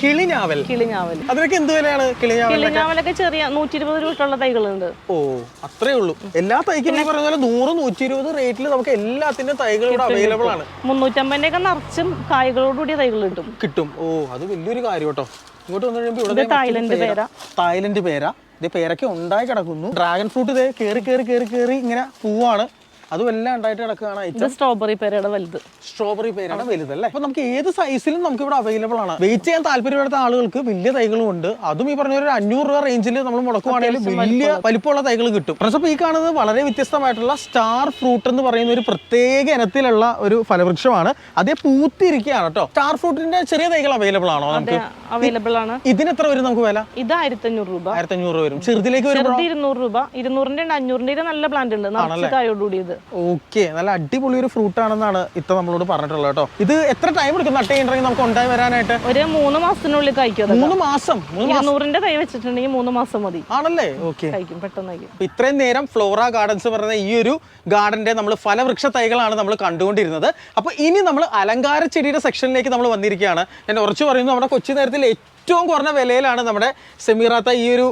കിളി ഞാവൽ കിളി ഞാവൽ. അതിനൊക്കെ എന്ത് വിലയാണ് കിളി ഞാവലൊക്കെ ചെറിയ നൂറ്റി ഇരുപത് രൂപയുള്ള തൈകളുണ്ട്. ഓ അത്രേ ഉള്ളൂ. എല്ലാ തൈക്കും പറഞ്ഞ പോലെ നൂറ് നൂറ്റി ഇരുപത് റേറ്റിൽ നമുക്ക് എല്ലാത്തിന്റെ തൈകൾ ഇവിടെ അവൈലബിൾ ആണ്. മുന്നൂറ്റമ്പതിന്റെ ഒക്കെ നിറച്ചും കായ്കളോടുകൂടിയ തൈകൾ കിട്ടും. കിട്ടും. ഓ അത് വലിയൊരു കാര്യം കേട്ടോ. ഇങ്ങോട്ട് വന്നു കഴിയുമ്പോൾ ഇവിടെ തായ്ലൻഡ് പേര. തായ്ലൻഡ് പേര. ഇത് പേരൊക്കെ ഉണ്ടായി കിടക്കുന്നു. ഡ്രാഗൺ ഫ്രൂട്ട് ഇതേ കയറി കയറി കയറി കയറി ഇങ്ങനെ പൂവാണ്. അതും എല്ലാം ഉണ്ടായിട്ട് കിടക്കുകയാണ് ഇത് സ്ട്രോബെറി പേരയുടെ വലുത്. സ്ട്രോബെറി പേരാണ് വലുതല്ലേ അപ്പൊ നമുക്ക് ഏത് സൈസിലും നമുക്ക് ഇവിടെ അവൈലബിൾ ആണ്. വെയിറ്റ് ചെയ്യാൻ താല്പര്യപ്പെടുത്ത ആളുകൾക്ക് വലിയ തൈകളും ഉണ്ട്. അതും ഈ പറഞ്ഞ ഒരു അഞ്ഞൂറ് രൂപ റേഞ്ചിൽ നമ്മൾ മുടക്കുവാണെങ്കിൽ വലിയ വലിപ്പമുള്ള തൈകൾ കിട്ടും. ഫ്രണ്ട്സ് അപ്പോൾ ഈ കാണുന്നത് വളരെ വ്യത്യസ്തമായിട്ടുള്ള സ്റ്റാർ ഫ്രൂട്ട് എന്ന് പറയുന്ന ഒരു പ്രത്യേക ഇനത്തിലുള്ള ഒരു ഫലവൃക്ഷമാണ്. അതേ പൂത്തിരിക്കുകയാണ് കേട്ടോ. സ്റ്റാർ ഫ്രൂട്ടിന്റെ ചെറിയ തൈകൾ അവൈലബിൾ ആണോ നമുക്ക്? അവൈലബിൾ ആണ്. ഇതിന് എത്ര വരും നമുക്ക് വില? ഇത് ആയിരത്തി അഞ്ഞൂറ് രൂപ. ആയിരത്തി അഞ്ഞൂറ് വരും. ചെറുതിലേക്ക് വരും ചെറുത് ഇരുന്നൂറ് രൂപ. ഇരുന്നൂറിന്റെ അഞ്ഞൂറിന്റെ നല്ല പ്ലാന്റ് ഉണ്ട്. കായോടുകൂടിയത്. ഓക്കെ നല്ല അടിപൊളി ഒരു ഫ്രൂട്ട് ആണെന്നാണ് ഇത്ത നമ്മളോട് പറഞ്ഞിട്ടുള്ളത് കേട്ടോ. ഇത് എത്ര ടൈം എടുക്കും നട്ട് ചെയ്യണമെങ്കിൽ നമുക്ക് ഉണ്ടായി വരാനായിട്ട്? ഒരു മൂന്ന് മാസത്തിനുള്ളിൽ കഴിക്കും മൂന്ന് മാസം നൂറിന്റെ ഇരുന്നൂറിന്റെ തൈ വെച്ചിട്ടുണ്ടെങ്കിൽ മൂന്ന് മാസം മതി. ആണല്ലേ? ഓക്കെ. കഴിക്കും പെട്ടെന്ന് അപ്പൊ ഇത്രയും നേരം ഫ്ലോറ ഗാർഡൻസ് പറയുന്ന ഈ ഒരു ഗാർഡന്റെ നമ്മൾ ഫലവൃക്ഷ തൈകളാണ് നമ്മൾ കണ്ടുകൊണ്ടിരുന്നത്. അപ്പോൾ ഇനി നമ്മൾ അലങ്കാര ചെടിയുടെ സെക്ഷനിലേക്ക് നമ്മൾ വന്നിരിക്കുകയാണ്. ഞാൻ ഉറച്ചു പറയുന്നു നമ്മുടെ കൊച്ചി നേരത്തിൽ ഏറ്റവും കുറഞ്ഞ വിലയിലാണ് നമ്മുടെ സെമീറാത്ത ഈ ഒരു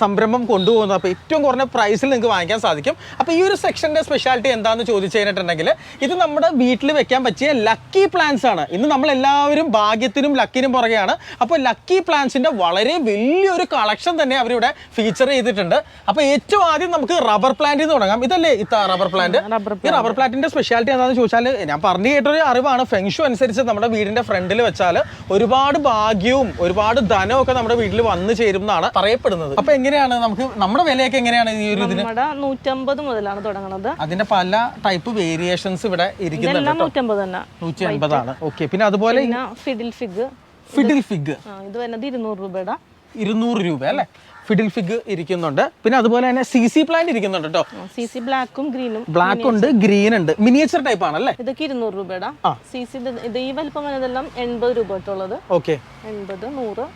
സംരംഭം കൊണ്ടുപോകുന്നത്. അപ്പോൾ ഏറ്റവും കുറഞ്ഞ പ്രൈസിൽ നിങ്ങൾക്ക് വാങ്ങിക്കാൻ സാധിക്കും. അപ്പോൾ ഈ ഒരു സെക്ഷന്റെ സ്പെഷ്യാലിറ്റി എന്താണെന്ന് ചോദിച്ചു കഴിഞ്ഞിട്ടുണ്ടെങ്കിൽ ഇത് നമ്മുടെ വീട്ടിൽ വെക്കാൻ പറ്റിയ ലക്കി പ്ലാന്റ്സ് ആണ്. ഇന്ന് നമ്മൾ എല്ലാവരും ഭാഗ്യത്തിനും ലക്കിനും പുറകെയാണ്. അപ്പോൾ ലക്കി പ്ലാന്റ്സിന്റെ വളരെ വലിയൊരു കളക്ഷൻ തന്നെ അവരിവിടെ ഫീച്ചർ ചെയ്തിട്ടുണ്ട്. അപ്പോൾ ഏറ്റവും ആദ്യം നമുക്ക് റബ്ബർ പ്ലാന്റ് നിന്ന് തുടങ്ങാം. ഇതല്ലേ ഇത്ത റബ്ബർ പ്ലാന്റ് ഈ റബ്ബർ പ്ലാന്റിന്റെ സ്പെഷ്യാലിറ്റി എന്താണെന്ന് ചോദിച്ചാൽ ഞാൻ പറഞ്ഞു കേട്ടൊരു അറിവാണ്. ഫെങ്ഷു അനുസരിച്ച് നമ്മുടെ വീടിന്റെ ഫ്രണ്ടിൽ വെച്ചാൽ ഒരുപാട് ഭാഗ്യവും ഒരുപാട് ധനവും ഒക്കെ നമ്മുടെ വീട്ടിൽ വന്നു ചേരും എന്നാണ് പറയപ്പെടുന്നത്. അപ്പൊ എങ്ങനെയാണ് നമുക്ക് നമ്മുടെ വിലയൊക്കെ എങ്ങനെയാണ് ഈ ഒരു ഇതിന്? നമ്മുടെ നൂറ്റമ്പത് മുതലാണ് തുടങ്ങുന്നത്. അതിന്റെ പല ടൈപ്പ് വേരിയേഷൻസ് ഇവിടെ ഇരിക്കുന്നുണ്ട് നൂറ്റമ്പത് തന്നെ. നൂറ്റി ഓക്കെ പിന്നെ അതുപോലെ ഫിഡിൽ ഫിഗ് ഫിഡിൽ ഫിഗ് ഇത് വരുന്നത് ഇരുന്നൂറ് രൂപയുടെ ഇരുന്നൂറ് രൂപ അല്ലേ? ഫിഡിൽ ഫിഗ് ഇരിക്കുന്നുണ്ട്. പിന്നെ അതുപോലെ തന്നെ സി സി പ്ലാന്റ് ഇരിക്കുന്നുണ്ട് കേട്ടോ സി സി ബ്ലാക്കും ഗ്രീനും ബ്ലാക്ക് ഉണ്ട് ഗ്രീൻ ഉണ്ട്. മിനിയേച്ചർ ടൈപ്പ് ആണല്ലേ? ഇതൊക്കെ ഇരുന്നൂറ് രൂപയുടെ സി സി ഇത് ഈ വലിപ്പം വന്നതെല്ലാം എൺപത് രൂപ തൊട്ടുള്ളത് ഓക്കെ. എൺപത് നൂറ്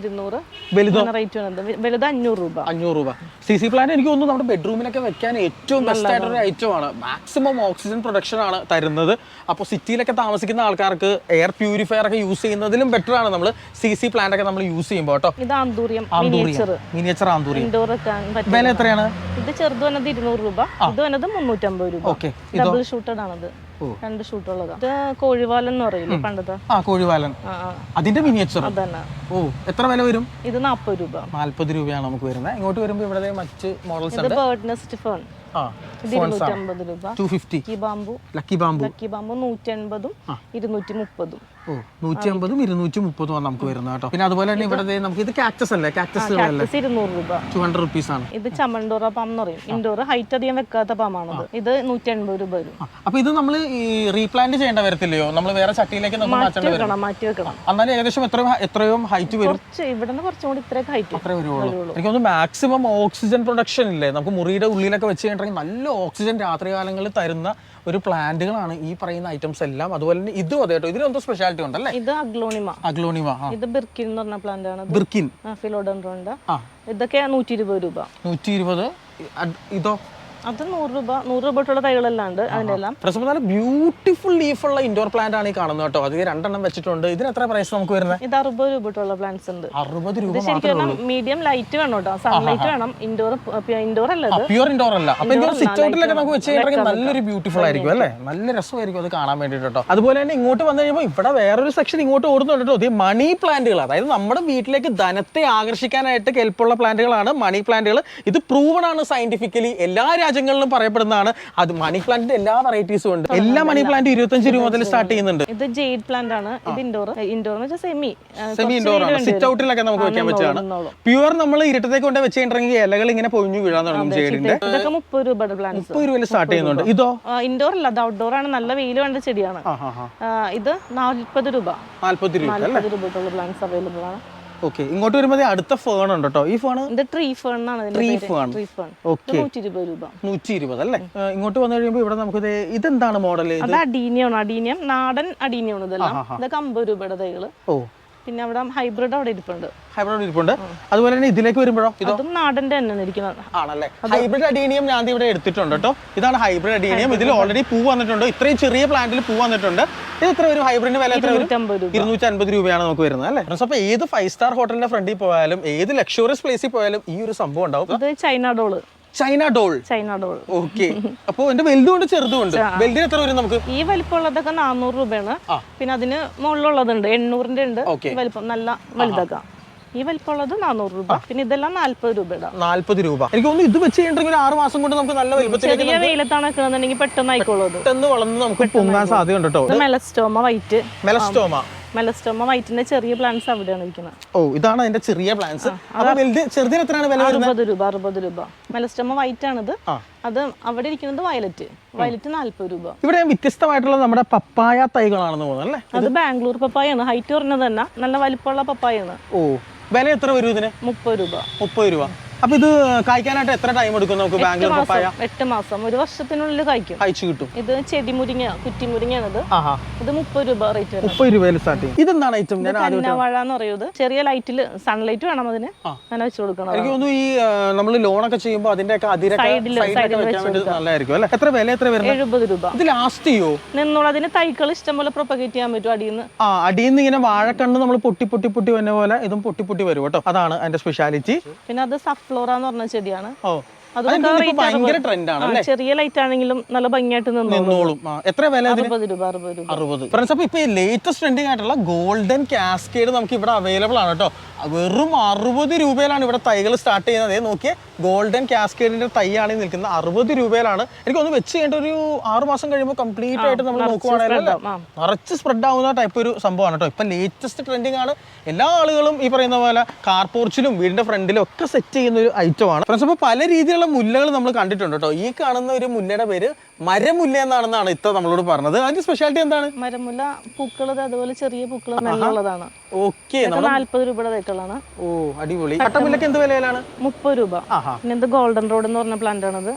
ഇരുന്നൂറ് വലുതോ? റേറ്റ് വരുന്നത് വലുത് അഞ്ഞൂറ് രൂപ. അഞ്ഞൂറ് രൂപ. സി സി പ്ലാന്റ് എനിക്ക് തോന്നുന്നു നമ്മുടെ ബെഡ്റൂമിനൊക്കെ വെക്കാൻ ഏറ്റവും ബെസ്റ്റ് ആയിട്ടൊരു ഐറ്റം ആണ്. മാക്സിമം ഓക്സിജൻ പ്രൊഡക്ഷൻ ആണ് തരുന്നത്. അപ്പോൾ സിറ്റിയിലൊക്കെ താമസിക്കുന്ന ആൾക്കാർക്ക് എയർ പ്യൂരിഫയർ ഒക്കെ യൂസ് ചെയ്യുന്നതിലും ബെറ്റർ ആണ് നമ്മൾ സി സി പ്ലാന്റ് ഒക്കെ നമ്മൾ യൂസ് ചെയ്യുമ്പോൾ കേട്ടോ ഇത് ആന്തൂറിയം മിനിയേച്ചർ ആന്തൂരി. ഇൻഡോർ വെക്കാൻ പറ്റും വില എത്രയാണ്? ഇത് ചെറുത് വന്നത് ഇരുന്നൂറ് രൂപ. ഇത് വന്നത് മുന്നൂറ്റമ്പത് രൂപ. ഓക്കെ. ഡബിൾ ഷൂട്ടഡ് ആണത്. രണ്ട് ഷൂട്ട് ഉള്ളതാ ഇത് കോഴിവാലൻ എന്ന് പറയില്ലേ പണ്ടത്തെ? ആ കോഴിവാലൻ. അതിന്റെ മിനിയേച്ചർ? അതന്നെ. ഓ എത്ര വില വരും? ഇത് നാൽപ്പത് രൂപ. നാല്പത് രൂപയാണ് നമുക്ക് വരുന്നത്. ഇങ്ങോട്ട് വരുമ്പോൾ ഇവിടെ മറ്റ് മോഡൽസ് ഇത് ബേർഡ് നെസ്റ്റ് ഫോൺ ഇരുന്നൂറ്റമ്പത് രൂപ. Two fifty lucky bamboo lucky bamboo lucky bamboo നൂറ്റി എൺപതും ഇരുന്നൂറ്റി മുപ്പതും നൂറ്റി അമ്പതും ഇരുന്നൂറ്റി മുപ്പതും ആണ് നമുക്ക് വരുന്നത് കേട്ടോ. പിന്നെ അതുപോലെ തന്നെ ഇവിടെ നമുക്ക് ഇത് കാക്ടസ് അല്ലേ? കാക്ടസ് ഇരുന്നൂറ് രൂപ. ടു ഹൺഡ്രഡ് റുപ്പീസ് ആണ്. ഇത് ചമണ്ടോറ പാം എന്ന് പറയും. ഇൻഡോർ ഹൈറ്റ് അധികം വെക്കാത്ത പാമാണ് ഇത്. നൂറ്റി എൺപത് രൂപ വരും. അപ്പൊ ഇത് നമ്മൾ റീപ്ലാന്റ് ചെയ്യേണ്ട വരത്തില്ലയോ? നമ്മൾ വേറെ ചട്ടിയിലേക്ക് മാറ്റി വെക്കണം മാറ്റി വെക്കണം. എന്നാലും ഏകദേശം എത്രയും എത്രയോ ഹൈറ്റ് വരും. ഇവിടെ നിന്ന് കുറച്ചും കൂടി ഇത്രയൊക്കെ ഹൈറ്റ് അത്രേ വരുള്ളൂ എനിക്ക് തോന്നുന്നു മാക്സിമം ഓക്സിജൻ പ്രൊഡക്ഷൻ ഇല്ലേ? നമുക്ക് മുറിയുടെ ഉള്ളിലൊക്കെ വെച്ച് കഴിഞ്ഞിട്ടുണ്ടെങ്കിൽ നല്ല ഓക്സിജൻ രാത്രികാലങ്ങളിൽ തരുന്ന ഒരു പ്ലാന്റുകളാണ് ഈ പറയുന്ന ഐറ്റംസ് എല്ലാം. അതുപോലെ തന്നെ ഇതും അതെ കേട്ടോ. ഇതിനെന്തോ സ്പെഷ്യാലിറ്റി ഉണ്ടല്ലേ? ഇത് അഗ്ലോണിമ. അഗ്ലോണിമ ഇത് ബിർക്കിൻ എന്ന് പറഞ്ഞ പ്ലാന്റ് ആണ് ബിർക്കിൻ. ഫിലോഡൻഡ്രോണ്ട ഇതൊക്കെ നൂറ്റി ഇരുപത് രൂപ. നൂറ്റി ഇരുപത് ഇതോ? അത് നൂറ് രൂപ നൂറ് രൂപ തൊട്ടുള്ള തൈകളെല്ലാം ഉണ്ട് അതിന്റെ എല്ലാം പ്രശ്നം നല്ല ബ്യൂട്ടിഫുൾ ലീഫുള്ള ഇൻഡോർ പ്ലാന്റ് ആണ് ഈ കാണുന്നത് കേട്ടോ. അത് രണ്ടെണ്ണം വെച്ചിട്ടുണ്ട്. ഇതിന് എത്ര പ്രൈസ് നമുക്ക് വരുന്നത്? ഇത് അറുപത് രൂപ തൊട്ടുള്ള പ്ലാന്റ്സ് ഉണ്ട്. അറുപത് രൂപ ശരിക്കും മീഡിയം ലൈറ്റ് വേണം കേട്ടോ. സൺലൈറ്റ് വേണം. ഇൻഡോർ ഇൻഡോർ അല്ല പ്യൂർ ഇൻഡോർ അല്ല. അപ്പൊ ഇൻഡോർ സിറ്റ് ഔട്ടിലൊക്കെ നമുക്ക് വെച്ച് കഴിഞ്ഞാൽ നല്ലൊരു ബ്യൂട്ടിഫുൾ ആയിരിക്കും അല്ലേ? നല്ല രസമായിരിക്കും അത് കാണാൻ വേണ്ടിയിട്ട് കേട്ടോ. അതുപോലെ തന്നെ ഇങ്ങോട്ട് വന്നു കഴിയുമ്പോൾ ഇവിടെ വേറൊരു സെക്ഷൻ ഇങ്ങോട്ട് ഓടുന്നുണ്ട് കേട്ടോ. ഇത് മണി പ്ലാന്റുകൾ അതായത് നമ്മുടെ വീട്ടിലേക്ക് ധനത്തെ ആകർഷിക്കാനായിട്ട് കെൽപ്പുള്ള പ്ലാന്റുകളാണ് മണി പ്ലാന്റുകൾ ഇത് പ്രൂവൺ ആണ് സയന്റിഫിക്കലി എല്ലാ രാജ്യങ്ങളിലും പറയപ്പെടുന്നതാണ്. അത് മണി പ്ലാന്റിന്റെ എല്ലാ വെറൈറ്റീസും ഉണ്ട്. എല്ലാ മണി പ്ലാന്റ് ഇരുപത്തഞ്ച് രൂപ മുതൽ സ്റ്റാർട്ട് ചെയ്യുന്നുണ്ട്. ഇത് ജെയ്ഡ് പ്ലാന്റ് ആണ്. ഇത് ഇൻഡോർ ഇൻഡോർ എന്ന് വെച്ചാൽ സെമി സെമി ഇൻഡോർ ആണ്. സിറ്റ് ഔട്ടിലൊക്കെ നമുക്ക് വെക്കാൻ പറ്റുകയാണ് പ്യുവർ നമ്മൾ ഇരുട്ടത്തേക്ക് കൊണ്ട് വെച്ച് കഴിഞ്ഞിട്ടുണ്ടെങ്കിൽ ഇലകൾ ഇങ്ങനെ പൊഴിഞ്ഞു വീഴാൻ തുടങ്ങും ജെയ്ഡിന്റെ ഇതൊക്കെ മുപ്പത് രൂപയുടെ പ്ലാന്റ് മുപ്പത് രൂപയിൽ സ്റ്റാർട്ട് ചെയ്യുന്നുണ്ട്. ഇതോ? ഇൻഡോർ അല്ല അത് ഔട്ട്ഡോർ ആണ്. നല്ല വെയിൽ വേണ്ട ചെടിയാണ്. ഇത് നാൽപ്പത് രൂപ. നാല്പത് രൂപ നാൽപ്പത് രൂപ പ്ലാന്റ്സ് അവൈലബിൾ ആണ്. ഓക്കെ ഇങ്ങോട്ട് വരുമ്പോൾ അടുത്ത ഫേൺ ഉണ്ട് കേട്ടോ ഈ ഫേൺ ട്രീ ഫേൺ എന്നാണ് ട്രീ ഫേൺ ഓക്കെ നൂറ്റി ഇരുപത് രൂപ. നൂറ്റി ഇരുപത് അല്ലേ ഇങ്ങോട്ട് വന്നു കഴിയുമ്പോൾ ഇവിടെ നമുക്ക് ഇതെന്താണ് മോഡൽ അത് അഡീനിയാണ് അഡീനിയം നാടൻ അടീനിയാണ് ഇതെല്ലാം. ഇതൊക്കെ അമ്പത് രൂപയുടെ തൈകൾ. ഓ. പിന്നെ അവിടെ ഹൈബ്രിഡ് അവിടെ ഇരിപ്പുണ്ട്. ഹൈബ്രിഡ് ഇരിപ്പുണ്ട്. അതുപോലെ തന്നെ ഇതിലേക്ക് വരുമ്പോഴോ? ഇതും? നാടന്റെ തന്നെയാണ് ഇരിക്കുന്നത് ആണല്ലേ. ഹൈബ്രിഡ് അഡീനിയം ഞാൻ ഇവിടെ എടുത്തിട്ടുണ്ട് കേട്ടോ. ഇതാണ് ഹൈബ്രിഡ് അഡീനിയം ഇതിൽ ഓൾറെഡി പൂ വന്നിട്ടുണ്ട്. ഇത്രയും ചെറിയ പ്ലാന്റിൽ പൂ വന്നിട്ടുണ്ട്. ഇത് എത്ര ഒരു ഹൈബ്രിഡിന് വില എത്ര ഇരുന്നൂറ്റി അൻപത് രൂപയാണ് നമുക്ക് വരുന്നത് അല്ലേ? അപ്പൊ ഏത് ഫൈവ് സ്റ്റാർ ഹോട്ടലിന്റെ ഫ്രണ്ടിൽ പോയാലും ഏത് ലക്ഷറിയസ് പ്ലേസിൽ പോയാലും ഈ ഒരു സംഭവം ഉണ്ടാവും. ഇത് China doll China doll China doll okay അപ്പോൾ എന്റെ വലുതുകൊണ്ട് ചെറുതുണ്ട്. വലുതിന് എത്ര വരും നമുക്ക്? ഈ വലിപ്പമുള്ളതൊക്കെ നാനൂറ് രൂപയാണ്. പിന്നെ അതിന് മുകളിലുള്ളതുണ്ട് എണ്ണൂറിന്റെ ഉണ്ട്. വലിപ്പം നല്ല വലുതൊക്കെ. ഈ വലിപ്പമുള്ളത് നാനൂറ് രൂപ. പിന്നെ ഇതെല്ലാം നാല്പത് രൂപയുടെ. നാല്പത് രൂപ. എനിക്ക് തോന്നുന്നു ഇത് വെച്ച് കഴിഞ്ഞിട്ടുണ്ടെങ്കിൽ ആറ് മാസം കൊണ്ട് നമുക്ക് നല്ല വലുപ്പത്തിലേക്ക് ചെറിയ വെയിലത്താണ് വെക്കണമെന്നുണ്ടെങ്കിൽ പെട്ടെന്ന് ആയിക്കോളൂ പെട്ടെന്ന് വളർന്ന് നമുക്ക് പൊങ്ങാൻ സാധ്യതയുണ്ട് കേട്ടോ. Melastoma white. മെലസ്റ്റോമ. മെലസ്റ്റോമ വൈറ്റിന്റെ ചെറിയ പ്ലാന്റ്സ് അവിടെയാണ് ഇരിക്കുന്നത് ഓ ഇതാണ് അതിന്റെ ചെറിയ വലുത് ചെറുതിന് എത്രയാണ് വില അറുപത് രൂപ അറുപത് രൂപ. മെലസ്റ്റോമ വൈറ്റ് ആണിത്. അത് അവിടെ ഇരിക്കുന്നത് വയലറ്റ് വയലറ്റ് നാല്പത് രൂപ. ഇവിടെ വ്യത്യസ്തമായിട്ടുള്ള നമ്മുടെ പപ്പായ തൈകളാണെന്ന് തോന്നുന്നു അല്ലേ? അത് ബാംഗ്ലൂർ പപ്പായാണ്. ഹൈറ്റ് കുറഞ്ഞത് തന്നെ നല്ല വലിപ്പമുള്ള പപ്പായാണ്. ഓ വില എത്ര വരും ഇതിന്? മുപ്പത് രൂപ. മുപ്പത് രൂപ. അപ്പൊ ഇത് കായ്ക്കാനായിട്ട് എത്ര ടൈം എടുക്കും നമുക്ക് ബാംഗ്ലൂർ പപ്പായ? എട്ട് മാസം. ഒരു വർഷത്തിനുള്ളിൽ കഴിക്കും അയച്ചു കിട്ടും. ഇത് ചെടി മുരിങ്ങ കുറ്റി മുരിങ്ങയാണിത്. ഇത് മുപ്പത് രൂപ റേറ്റ് മുപ്പത് രൂപയിൽ സ്റ്റാർട്ട് ചെയ്യും. ഇതെന്താണ് ഐറ്റം ഞാൻ കന്നാവാഴ എന്ന് പറയുന്നത് ചെറിയ ലൈറ്റിൽ സൺലൈറ്റ് വേണം അതിന്. അങ്ങനെ വെച്ച് കൊടുക്കണം എനിക്ക് തോന്നുന്നു ഈ നമ്മൾ ലോണൊക്കെ ചെയ്യുമ്പോൾ അതിന്റെ ഒക്കെ അതിരൊക്കെ നല്ലതായിരിക്കും അല്ലേ? എത്ര വില എത്ര വരും എഴുപത് രൂപ. ഇത് ലാസ്റ്റ് ചെയ്യോ? നിന്നുള്ള അതിന് തൈകൾ ഇഷ്ടംപോലെ പ്രൊപ്പഗേറ്റ് ചെയ്യാൻ പറ്റും അടിയിൽ ആ അടിയിൽ നിന്ന് ഇങ്ങനെ വാഴക്കണ്ണ് നമ്മൾ പൊട്ടി പൊട്ടി പൊട്ടി വന്ന പോലെ ഇതും പൊട്ടി പൊട്ടി വരും കേട്ടോ. അതാണ് അതിന്റെ സ്പെഷ്യാലിറ്റി പിന്നെ അത് സഫ്ലോറ എന്ന് പറഞ്ഞ ചെടിയാണ് ഇപ്പൊ ഭയങ്കര ട്രെൻഡാണ് ചെറിയ ലൈറ്റ് ആണെങ്കിലും നല്ല ഭംഗിയായിട്ട് നിന്നോളൂ. എത്ര വില അറുപത് ഫ്രണ്ട്സ് അപ്പോൾ ഇപ്പോൾ ലേറ്റസ്റ്റ് ട്രെൻഡിങ് ആയിട്ടുള്ള ഗോൾഡൻ കാസ്കേഡ് നമുക്ക് ഇവിടെ അവൈലബിൾ ആണ് കേട്ടോ. വെറും അറുപത് രൂപയിലാണ് ഇവിടെ തൈകൾ സ്റ്റാർട്ട് ചെയ്യുന്നത്. അതേ നോക്കിയേ ഗോൾഡൻ കാസ്കേഡിന്റെ തൈയാണ് ആണ് നിൽക്കുന്നത്. അറുപത് രൂപയിലാണ്. എനിക്ക് ഒന്ന് വെച്ച് കഴിഞ്ഞിട്ട് ഒരു ആറ് മാസം കഴിയുമ്പോൾ കംപ്ലീറ്റ് ആയിട്ട് നമ്മൾ നോക്കുവാണെങ്കിൽ. നിറച്ച് സ്പ്രെഡ് ആവുന്ന ടൈപ്പ് ഒരു സംഭവമാണ് കേട്ടോ. ഇപ്പൊ ലേറ്റസ്റ്റ് ട്രെൻഡിങ് ആണ്. എല്ലാ ആളുകളും ഈ പറയുന്ന പോലെ കാർപോർച്ചിലും വീടിന്റെ ഫ്രണ്ടിലും ഒക്കെ സെറ്റ് ചെയ്യുന്ന ഒരു ഐറ്റമാണ് ഫ്രണ്ട്സ് അപ്പോൾ പല രീതിയിലുള്ള മുല്ലകൾ നമ്മൾ കണ്ടിട്ടുണ്ട് കേട്ടോ. ഈ കാണുന്ന ഒരു മുല്ലയുടെ പേര് മരമുല്ല എന്നാണെന്നാണ് ഇത്ത നമ്മളോട് പറഞ്ഞത്. അതിന്റെ സ്പെഷ്യാലിറ്റി എന്താണ്? മരമുല്ല പൂക്കളത് അതുപോലെ ചെറിയ പൂക്കൾ നല്ലുള്ളതാണ് ഓക്കെ നാല്പത് രൂപയുടെ തൈക്കളാണ്. ഓ അടിപൊളി. കട്ടമുല്ലക്ക് എന്ത് വിലയിലാണ്? മുപ്പത് രൂപ. പിന്നെ ഇത് ഗോൾഡൻ റോഡ് എന്ന് പറഞ്ഞ പ്ലാന്റ് ആണത്.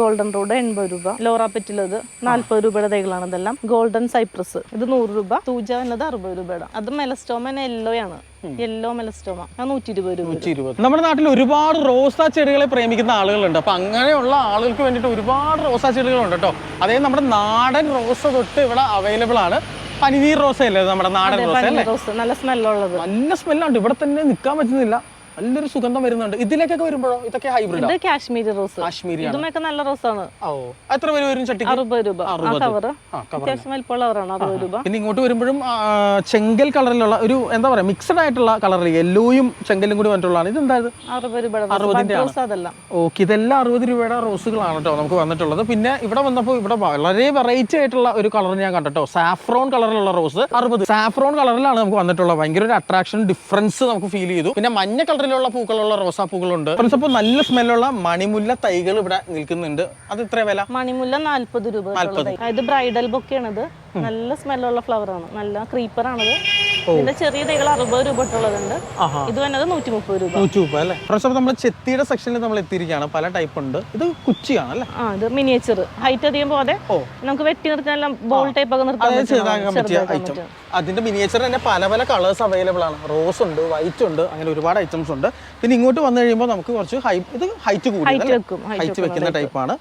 ഗോൾഡൻ റോഡ് എൺപത് രൂപ. ലോറ പെറ്റിലത് നാല്പത് രൂപയുടെ തൈകളാണ് ഇതെല്ലാം. ഗോൾഡൻ സൈപ്രസ് ഇത് നൂറ് രൂപ. തൂജ എന്നത് അറുപത് രൂപയുടെ. അത് മെലസ്റ്റോമ യെല്ലോ ആണ്. യെല്ലോ മെലസ്റ്റോമ നൂറ്റി ഇരുപത് രൂപ നൂറ്റി ഇരുപത്. നമ്മുടെ നാട്ടിൽ ഒരുപാട് റോസാ ചെടികളെ പ്രേമിക്കുന്ന ആളുകളുണ്ട്. അപ്പൊ അങ്ങനെയുള്ള ആളുകൾക്ക് വേണ്ടിയിട്ട് ഒരുപാട് റോസാ ചെടികളുണ്ട്. കേട്ടോ അതായത് നമ്മുടെ നാടൻ റോസ് തൊട്ട് ഇവിടെ അവൈലബിൾ ആണ്. പനിനീർ റോസ് അല്ലേ നമ്മുടെ നാടൻ റോസ. അല്ലേ നല്ല സ്മെല്ലുള്ളത് നല്ല സ്മെല്ലുണ്ട് ഇവിടെ തന്നെ നിൽക്കാൻ പറ്റുന്നില്ല. നല്ലൊരു സുഗന്ധം വരുന്നുണ്ട്. ഇതിലേക്കൊക്കെ വരുമ്പോഴോ? ഇതൊക്കെ ഹൈബ്രിഡ് ഇത് കാശ്മീരി റോസ്. കാശ്മീരി ഇതുമൊക്കെ നല്ല റോസാണ്. ഓ എത്ര പേര് വരും ചട്ടി അറുപത് രൂപ. ആ അറുപത്. ആ cover. അത്യാവശ്യം വലിപ്പമുള്ള കവറാണ് അറുപത് രൂപ. പിന്നെ ഇങ്ങോട്ട് വരുമ്പോഴും ചെങ്കൽ കളറിലുള്ള ഒരു എന്താ പറയാ മിക്സഡ് ആയിട്ടുള്ള കളർ യെല്ലോയും ചെങ്കലും കൂടി വന്നിട്ടുള്ളതാണ്. ഇതെന്തായത് അറുപത് രൂപയുടെ അറുപതിന്റെ ഓക്കെ ഇതെല്ലാം അറുപത് രൂപയുടെ റോസുകളാണ് കേട്ടോ നമുക്ക് വന്നിട്ടുള്ളത്. പിന്നെ ഇവിടെ വന്നപ്പോൾ ഇവിടെ വളരെ വെറൈറ്റി ആയിട്ടുള്ള ഒരു കളർ ഞാൻ കണ്ടോ സാഫ്രോൺ കളറിലുള്ള റോസ് അറുപത്. സാഫ്രോൺ കളറിലാണ് നമുക്ക് വന്നിട്ടുള്ളത്. ഭയങ്കര ഒരു അട്രാക്ഷൻ ഡിഫറൻസ് നമുക്ക് ഫീൽ ചെയ്തു. പിന്നെ മഞ്ഞ കളറിലുള്ള പൂക്കളുള്ള റോസാപ്പൂക്കളുണ്ട് അപ്പോൾ നല്ല സ്മെല്ലുള്ള മണിമുല്ല തൈകൾ ഇവിടെ നിൽക്കുന്നുണ്ട്. അത് ഇത്ര വില? മണിമുല്ല നാല്പത് രൂപ അതായത്. ഇത് ബ്രൈഡൽ ബൊക്കെയാണിത്. നല്ല സ്മെല്ലുള്ള ഫ്ലവർ ആണ്. നല്ല ക്രീപ്പർ ആണിത്. ഇതിന്റെ ചെറിയ തൈകൾ അറുപത് രൂപ തൊട്ടുള്ളതുണ്ട് ആഹാ. ഇത് വന്നത് നൂറ്റി മുപ്പത് രൂപ. നൂറ്റി മുപ്പത് അല്ലേ നമ്മൾ ചെത്തിയുടെ സെക്ഷനിൽ നമ്മൾ എത്തിയിരിക്കുകയാണ്. പല ടൈപ്പ് ഉണ്ട്. ഇത് കുച്ചിയാണ് അല്ലേ? ആ ഇത് മിനിയേച്ചർ ഹൈറ്റ് അധികം പോകാതെ നമുക്ക് വെട്ടി നിർത്താൻ ബോൾ ടൈപ്പ് ഒക്കെ നിർത്താൻ. അതിന്റെ മിനിയേച്ചർ തന്നെ പല പല കളേഴ്സ് അവൈലബിൾ ആണ്. റോസ് ഉണ്ട് വൈറ്റ് ഉണ്ട് അങ്ങനെ ഒരുപാട് ഐറ്റംസ് ഉണ്ട്. പിന്നെ ഇങ്ങോട്ട് വന്നു കഴിയുമ്പോൾ നമുക്ക് കുറച്ച് ഹൈ ഇത് ഹൈറ്റ് ഹൈറ്റ് വെക്കും ഹൈറ്റ് ഹൈറ്റ് വെക്കുന്ന ടൈപ്പാണ്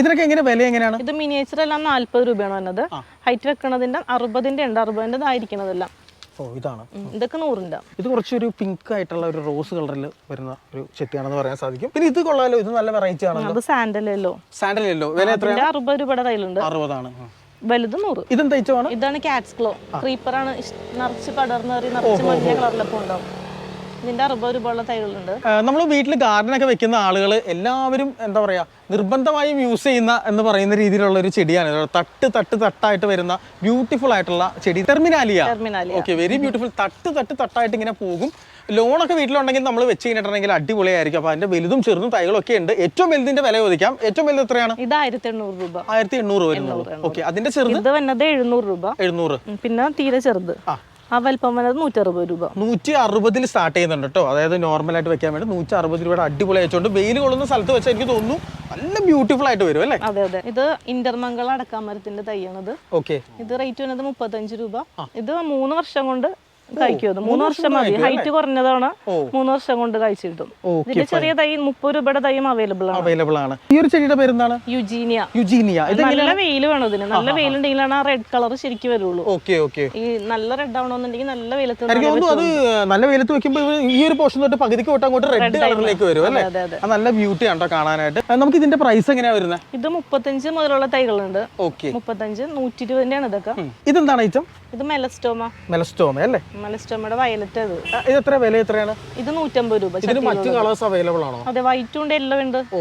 ഇതിനൊക്കെ എങ്ങനെ വില എങ്ങനെയാണ്? ഇത് മിനിയേച്ചർ എല്ലാം നാല്പത് രൂപയാണ് വന്നത്. ഹൈറ്റ് വെക്കണതിന്റെ അറുപതിന്റെ ഉണ്ട് അറുപതിന്റെ ആയിരിക്കണതെല്ലാം ഓ ഇതാണ്. ഇതൊക്കെ നൂറിന്റെ ഇത് കുറച്ചൊരു പിങ്ക് ആയിട്ടുള്ള ഒരു റോസ് കളറിൽ വരുന്ന ഒരു ചെത്തിയാണെന്ന് പറയാൻ സാധിക്കും. പിന്നെ ഇത് കൊള്ളാലോ ഇത് നല്ല വെറൈറ്റി ആണ് അത് സാൻഡലല്ലോ സാൻഡൽ യെല്ലോ. വില എത്ര അറുപത് രൂപയുടെ കയ്യിലുണ്ട്. അറുപതാണ്. വലുത് നൂറ്. ഇതും തയ്ച്ചോ ഇതാണ് കാറ്റ്സ് ക്ലോ ക്രീപ്പർ ആണ്. നിറച്ച് പടർന്ന് നിറച്ച് മഞ്ഞ കളറിലൊക്കെ ഉണ്ടാവും. ഇതിന്റെ അറുപത് രൂപയുള്ള തൈകളുണ്ട്. നമ്മൾ വീട്ടിൽ ഗാർഡനൊക്കെ വെക്കുന്ന ആളുകൾ എല്ലാവരും എന്താ പറയാ നിർബന്ധമായും യൂസ് ചെയ്യുന്ന എന്ന് പറയുന്ന രീതിയിലുള്ള ഒരു ചെടിയാണ്. തട്ട് തട്ട് തട്ടായിട്ട് വരുന്ന ബ്യൂട്ടിഫുൾ ആയിട്ടുള്ള ചെടി. ടെർമിനാലിയ ഓക്കെ വെരി ബ്യൂട്ടിഫുൾ തട്ട് തട്ട് തട്ടായിട്ട് ഇങ്ങനെ പോകും. ലോണൊക്കെ വീട്ടിലുണ്ടെങ്കിൽ നമ്മൾ വെച്ച് കഴിഞ്ഞിട്ടുണ്ടെങ്കിൽ അടിപൊളിയായിരിക്കും. അപ്പൊ അതിന്റെ വലുതും ചെറുതും തൈകളൊക്കെ ഉണ്ട്. ഏറ്റവും വലുതിന്റെ വില ചോദിക്കാം. ഏറ്റവും വലുത് എത്രയാണ്? ഇത് ആയിരത്തി എണ്ണൂറ് രൂപ ആയിരത്തി എണ്ണൂറ് വരുന്നുള്ളൂ ഓക്കെ അതിന്റെ ചെറുത്? ഇത് വന്നത് എഴുന്നൂറ് രൂപ. എഴുന്നൂറ്. പിന്നെ തീരെ ചെറുത്. ആ. ആ വലിപ്പം വന്നത് നൂറ്ററുപത് രൂപ. നൂറ്റി അറുപതിൽ സ്റ്റാർട്ട് ചെയ്യുന്നുണ്ട് കേട്ടോ അതായത് നോർമലായിട്ട് വെക്കാൻ വേണ്ടി നൂറ്റി അറുപത് രൂപയുടെ അടിപൊളി അയച്ചുകൊണ്ട് വെയിൽ കൊള്ളുന്ന സ്ഥലത്ത് വെച്ചാൽ എനിക്ക് തോന്നുന്നു നല്ല ബ്യൂട്ടിഫുൾ ആയിട്ട് വരും അല്ലേ? അതെ അതെ. ഇത് ഇന്റർമംഗള അടക്കാമരത്തിന്റെ തൈയാണിത്. ഓക്കെ ഇത് റേറ്റ് വരുന്നത് മുപ്പത്തഞ്ച് രൂപ. ഇത് മൂന്ന് വർഷം കൊണ്ട് കഴിക്കും മൂന്ന് വർഷം മതി ഹൈറ്റ് കുറഞ്ഞതാണ്. മൂന്ന് വർഷം കൊണ്ട് കഴിച്ചു കിട്ടും. ഇതിന്റെ ചെറിയ തൈ മുപ്പത് രൂപയുടെ തൈയും അവൈലബിൾ ആണ്. അവൈലബിൾ ആണ്. ഈ ഒരു ചെടിയുടെ പേരെന്താണ്? യുജീനിയ. യുജീനിയ. ഇത് നല്ല വെയിൽ വേണം ഇതിന്. നല്ല വെയിലുണ്ടെങ്കിലാണ് ആ റെഡ് കളർ ശരിക്കും വരുള്ളൂ. Okay okay. ഈ നല്ല റെഡ് ആവണമെന്നുണ്ടെങ്കിൽ നല്ല വെയിലത്ത് അത് നല്ല വെയിലത്ത് വെക്കുമ്പോൾ ഈ ഒരു പോർഷൻ തൊട്ട് പകുതിക്ക് തൊട്ട് അങ്ങോട്ട് റെഡ് കളറിലേക്ക് വരും അല്ലേ? നല്ല ബ്യൂട്ടി ആണ് ട്ടോ കാണാനായിട്ട്. നമുക്ക് ഇതിന്റെ പ്രൈസ് എങ്ങനെയാ വരുന്നത് ഇത് മുപ്പത്തഞ്ച് മുതലുള്ള തൈകളുണ്ട്. ഓക്കെ. മുപ്പത്തഞ്ച് നൂറ്റി ഇരുപതിന്റെ ആണ് ഇതൊക്കെ ഇതെന്താണ് ഐറ്റം? ഇത് മെലസ്റ്റോമ. മെലസ്റ്റോമ അല്ലേ? മെലസ്റ്റോമയുടെ വയലറ്റ് അത്. ഇത് എത്ര വില എത്രയാണ്? ഇത് നൂറ്റമ്പത് രൂപ ഇതിന് മറ്റു കളേഴ്സ് അവൈലബിൾ ആണോ? അതെ വൈറ്റ് ഉണ്ട് യെല്ലോ ഉണ്ട്. ഓ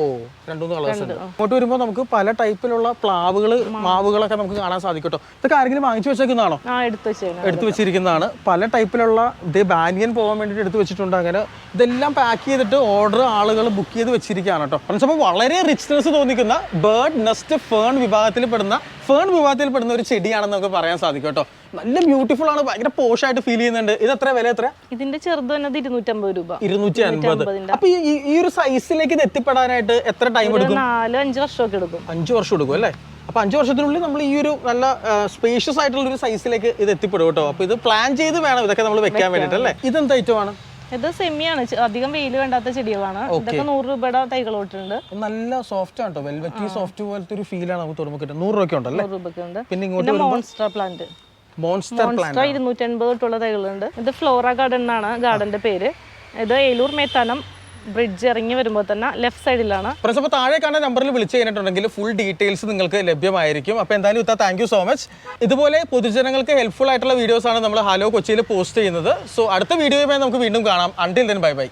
രണ്ടുമൂന്ന് കളേഴ്സ് ഉണ്ട്. ഇങ്ങോട്ട് വരുമ്പോൾ നമുക്ക് പല ടൈപ്പിലുള്ള പ്ലാവുകൾ മാവുകളൊക്കെ നമുക്ക് കാണാൻ സാധിക്കട്ടോ. കേട്ടോ ഇതൊക്കെ ആരെങ്കിലും വാങ്ങിച്ചു വെച്ചേക്കുന്നതാണോ? ആ എടുത്ത് വെച്ചിരിക്കുന്നതാണ്. പല ടൈപ്പിലുള്ള ഇത് ബാനിയൻ പോകാൻ വേണ്ടിയിട്ട് എടുത്തു വെച്ചിട്ടുണ്ട് അങ്ങനെ. ഇതെല്ലാം പാക്ക് ചെയ്തിട്ട് ഓർഡർ ആളുകൾ ബുക്ക് ചെയ്ത് വെച്ചിരിക്കുകയാണ് കേട്ടോ. അപ്പോൾ വളരെ റിച്ച്നെസ് തോന്നിക്കുന്ന ബേർഡ് നെസ്റ്റ് ഫേൺ വിഭാഗത്തിൽ പെടുന്ന ഫേൺ വിഭാഗത്തിൽ പെടുന്ന ഒരു ചെടിയാണെന്ന് നമുക്ക് പറയാൻ സാധിക്കും കേട്ടോ. നല്ല ബ്യൂട്ടിഫുൾ ആണ്. ഭയങ്കര പോഷായിട്ട് ഫീൽ ചെയ്യുന്നുണ്ട്. ഇത് എത്ര വില എത്ര ഇതിന്റെ ചെറുത് തന്നെ ഇരുന്നൂറ്റമ്പത് രൂപ. ഇരുന്നൂറ്റി അൻപത്. അപ്പൊ ഈ- ഒരു സൈസിലേക്ക് ഇത് എത്തിപ്പെടാനായിട്ട് എത്ര ടൈം എടുക്കും? നാലോ അഞ്ച് വർഷമൊക്കെ എടുക്കും. അഞ്ച് വർഷം എടുക്കും അല്ലേ? അപ്പൊ അഞ്ച് വർഷത്തിനുള്ളിൽ നമ്മൾ ഈ ഒരു നല്ല സ്പേഷ്യസ് ആയിട്ടുള്ള ഒരു സൈസിലേക്ക് ഇത് എത്തിപ്പെടും കേട്ടോ. അപ്പൊ ഇത് പ്ലാൻ ചെയ്ത് വേണം ഇതൊക്കെ നമ്മൾ വെക്കാൻ വേണ്ടിട്ട് അല്ലേ? ഇതെന്ത് ഐറ്റമാണ് ഇത് സെമിയാണ് അധികം വെയിൽ വേണ്ടാത്ത ചെടികളാണ്. ഇതൊക്കെ നൂറ് രൂപയുടെ തൈകൾ തൊട്ടുണ്ട് നല്ല സോഫ്റ്റ് ആണ് വെൽവെറ്റി സോഫ്റ്റ് പോലത്തെ ഒരു ഫീലാണ് നമുക്ക് കിട്ടുന്നത്. നൂറ് രൂപയ്ക്ക് ഉണ്ടല്ലേ പിന്നെ മോൺസ്റ്റർ പ്ലാന്റ് മോൺസ്റ്റർ മോൺസ്റ്റർ ഇരുന്നൂറ്റൻപത് തൊട്ടുള്ള തൈകളുണ്ട് ഇത് ഫ്ലോറ ഗാർഡൻ എന്നാണ് ഗാർഡന്റെ പേര്. ഇത് ഏലൂർ മേത്താനം ബ്രിഡ്ജ് ഇറങ്ങി വരുമ്പോൾ തന്നെ ലെഫ്റ്റ് സൈഡിലാണ് പ്രശ്നം താഴെ കാണുന്ന നമ്പറിൽ വിളിച്ചു കഴിഞ്ഞിട്ടുണ്ടെങ്കിൽ ഫുൾ ഡീറ്റെയിൽസ് നിങ്ങൾക്ക് ലഭ്യമായിരിക്കും. അപ്പോൾ എന്തായാലും ഇത്ത താങ്ക് യു സോ മച്ച് ഇതുപോലെ പൊതുജനങ്ങൾക്ക് ഹെൽപ്ഫുൾ ആയിട്ടുള്ള വീഡിയോസ് ആണ് നമ്മൾ ഹലോ കൊച്ചിയിൽ പോസ്റ്റ് ചെയ്യുന്നത്. സോ അടുത്ത വീഡിയോയുമായി നമുക്ക് വീണ്ടും കാണാം. Until then bye bye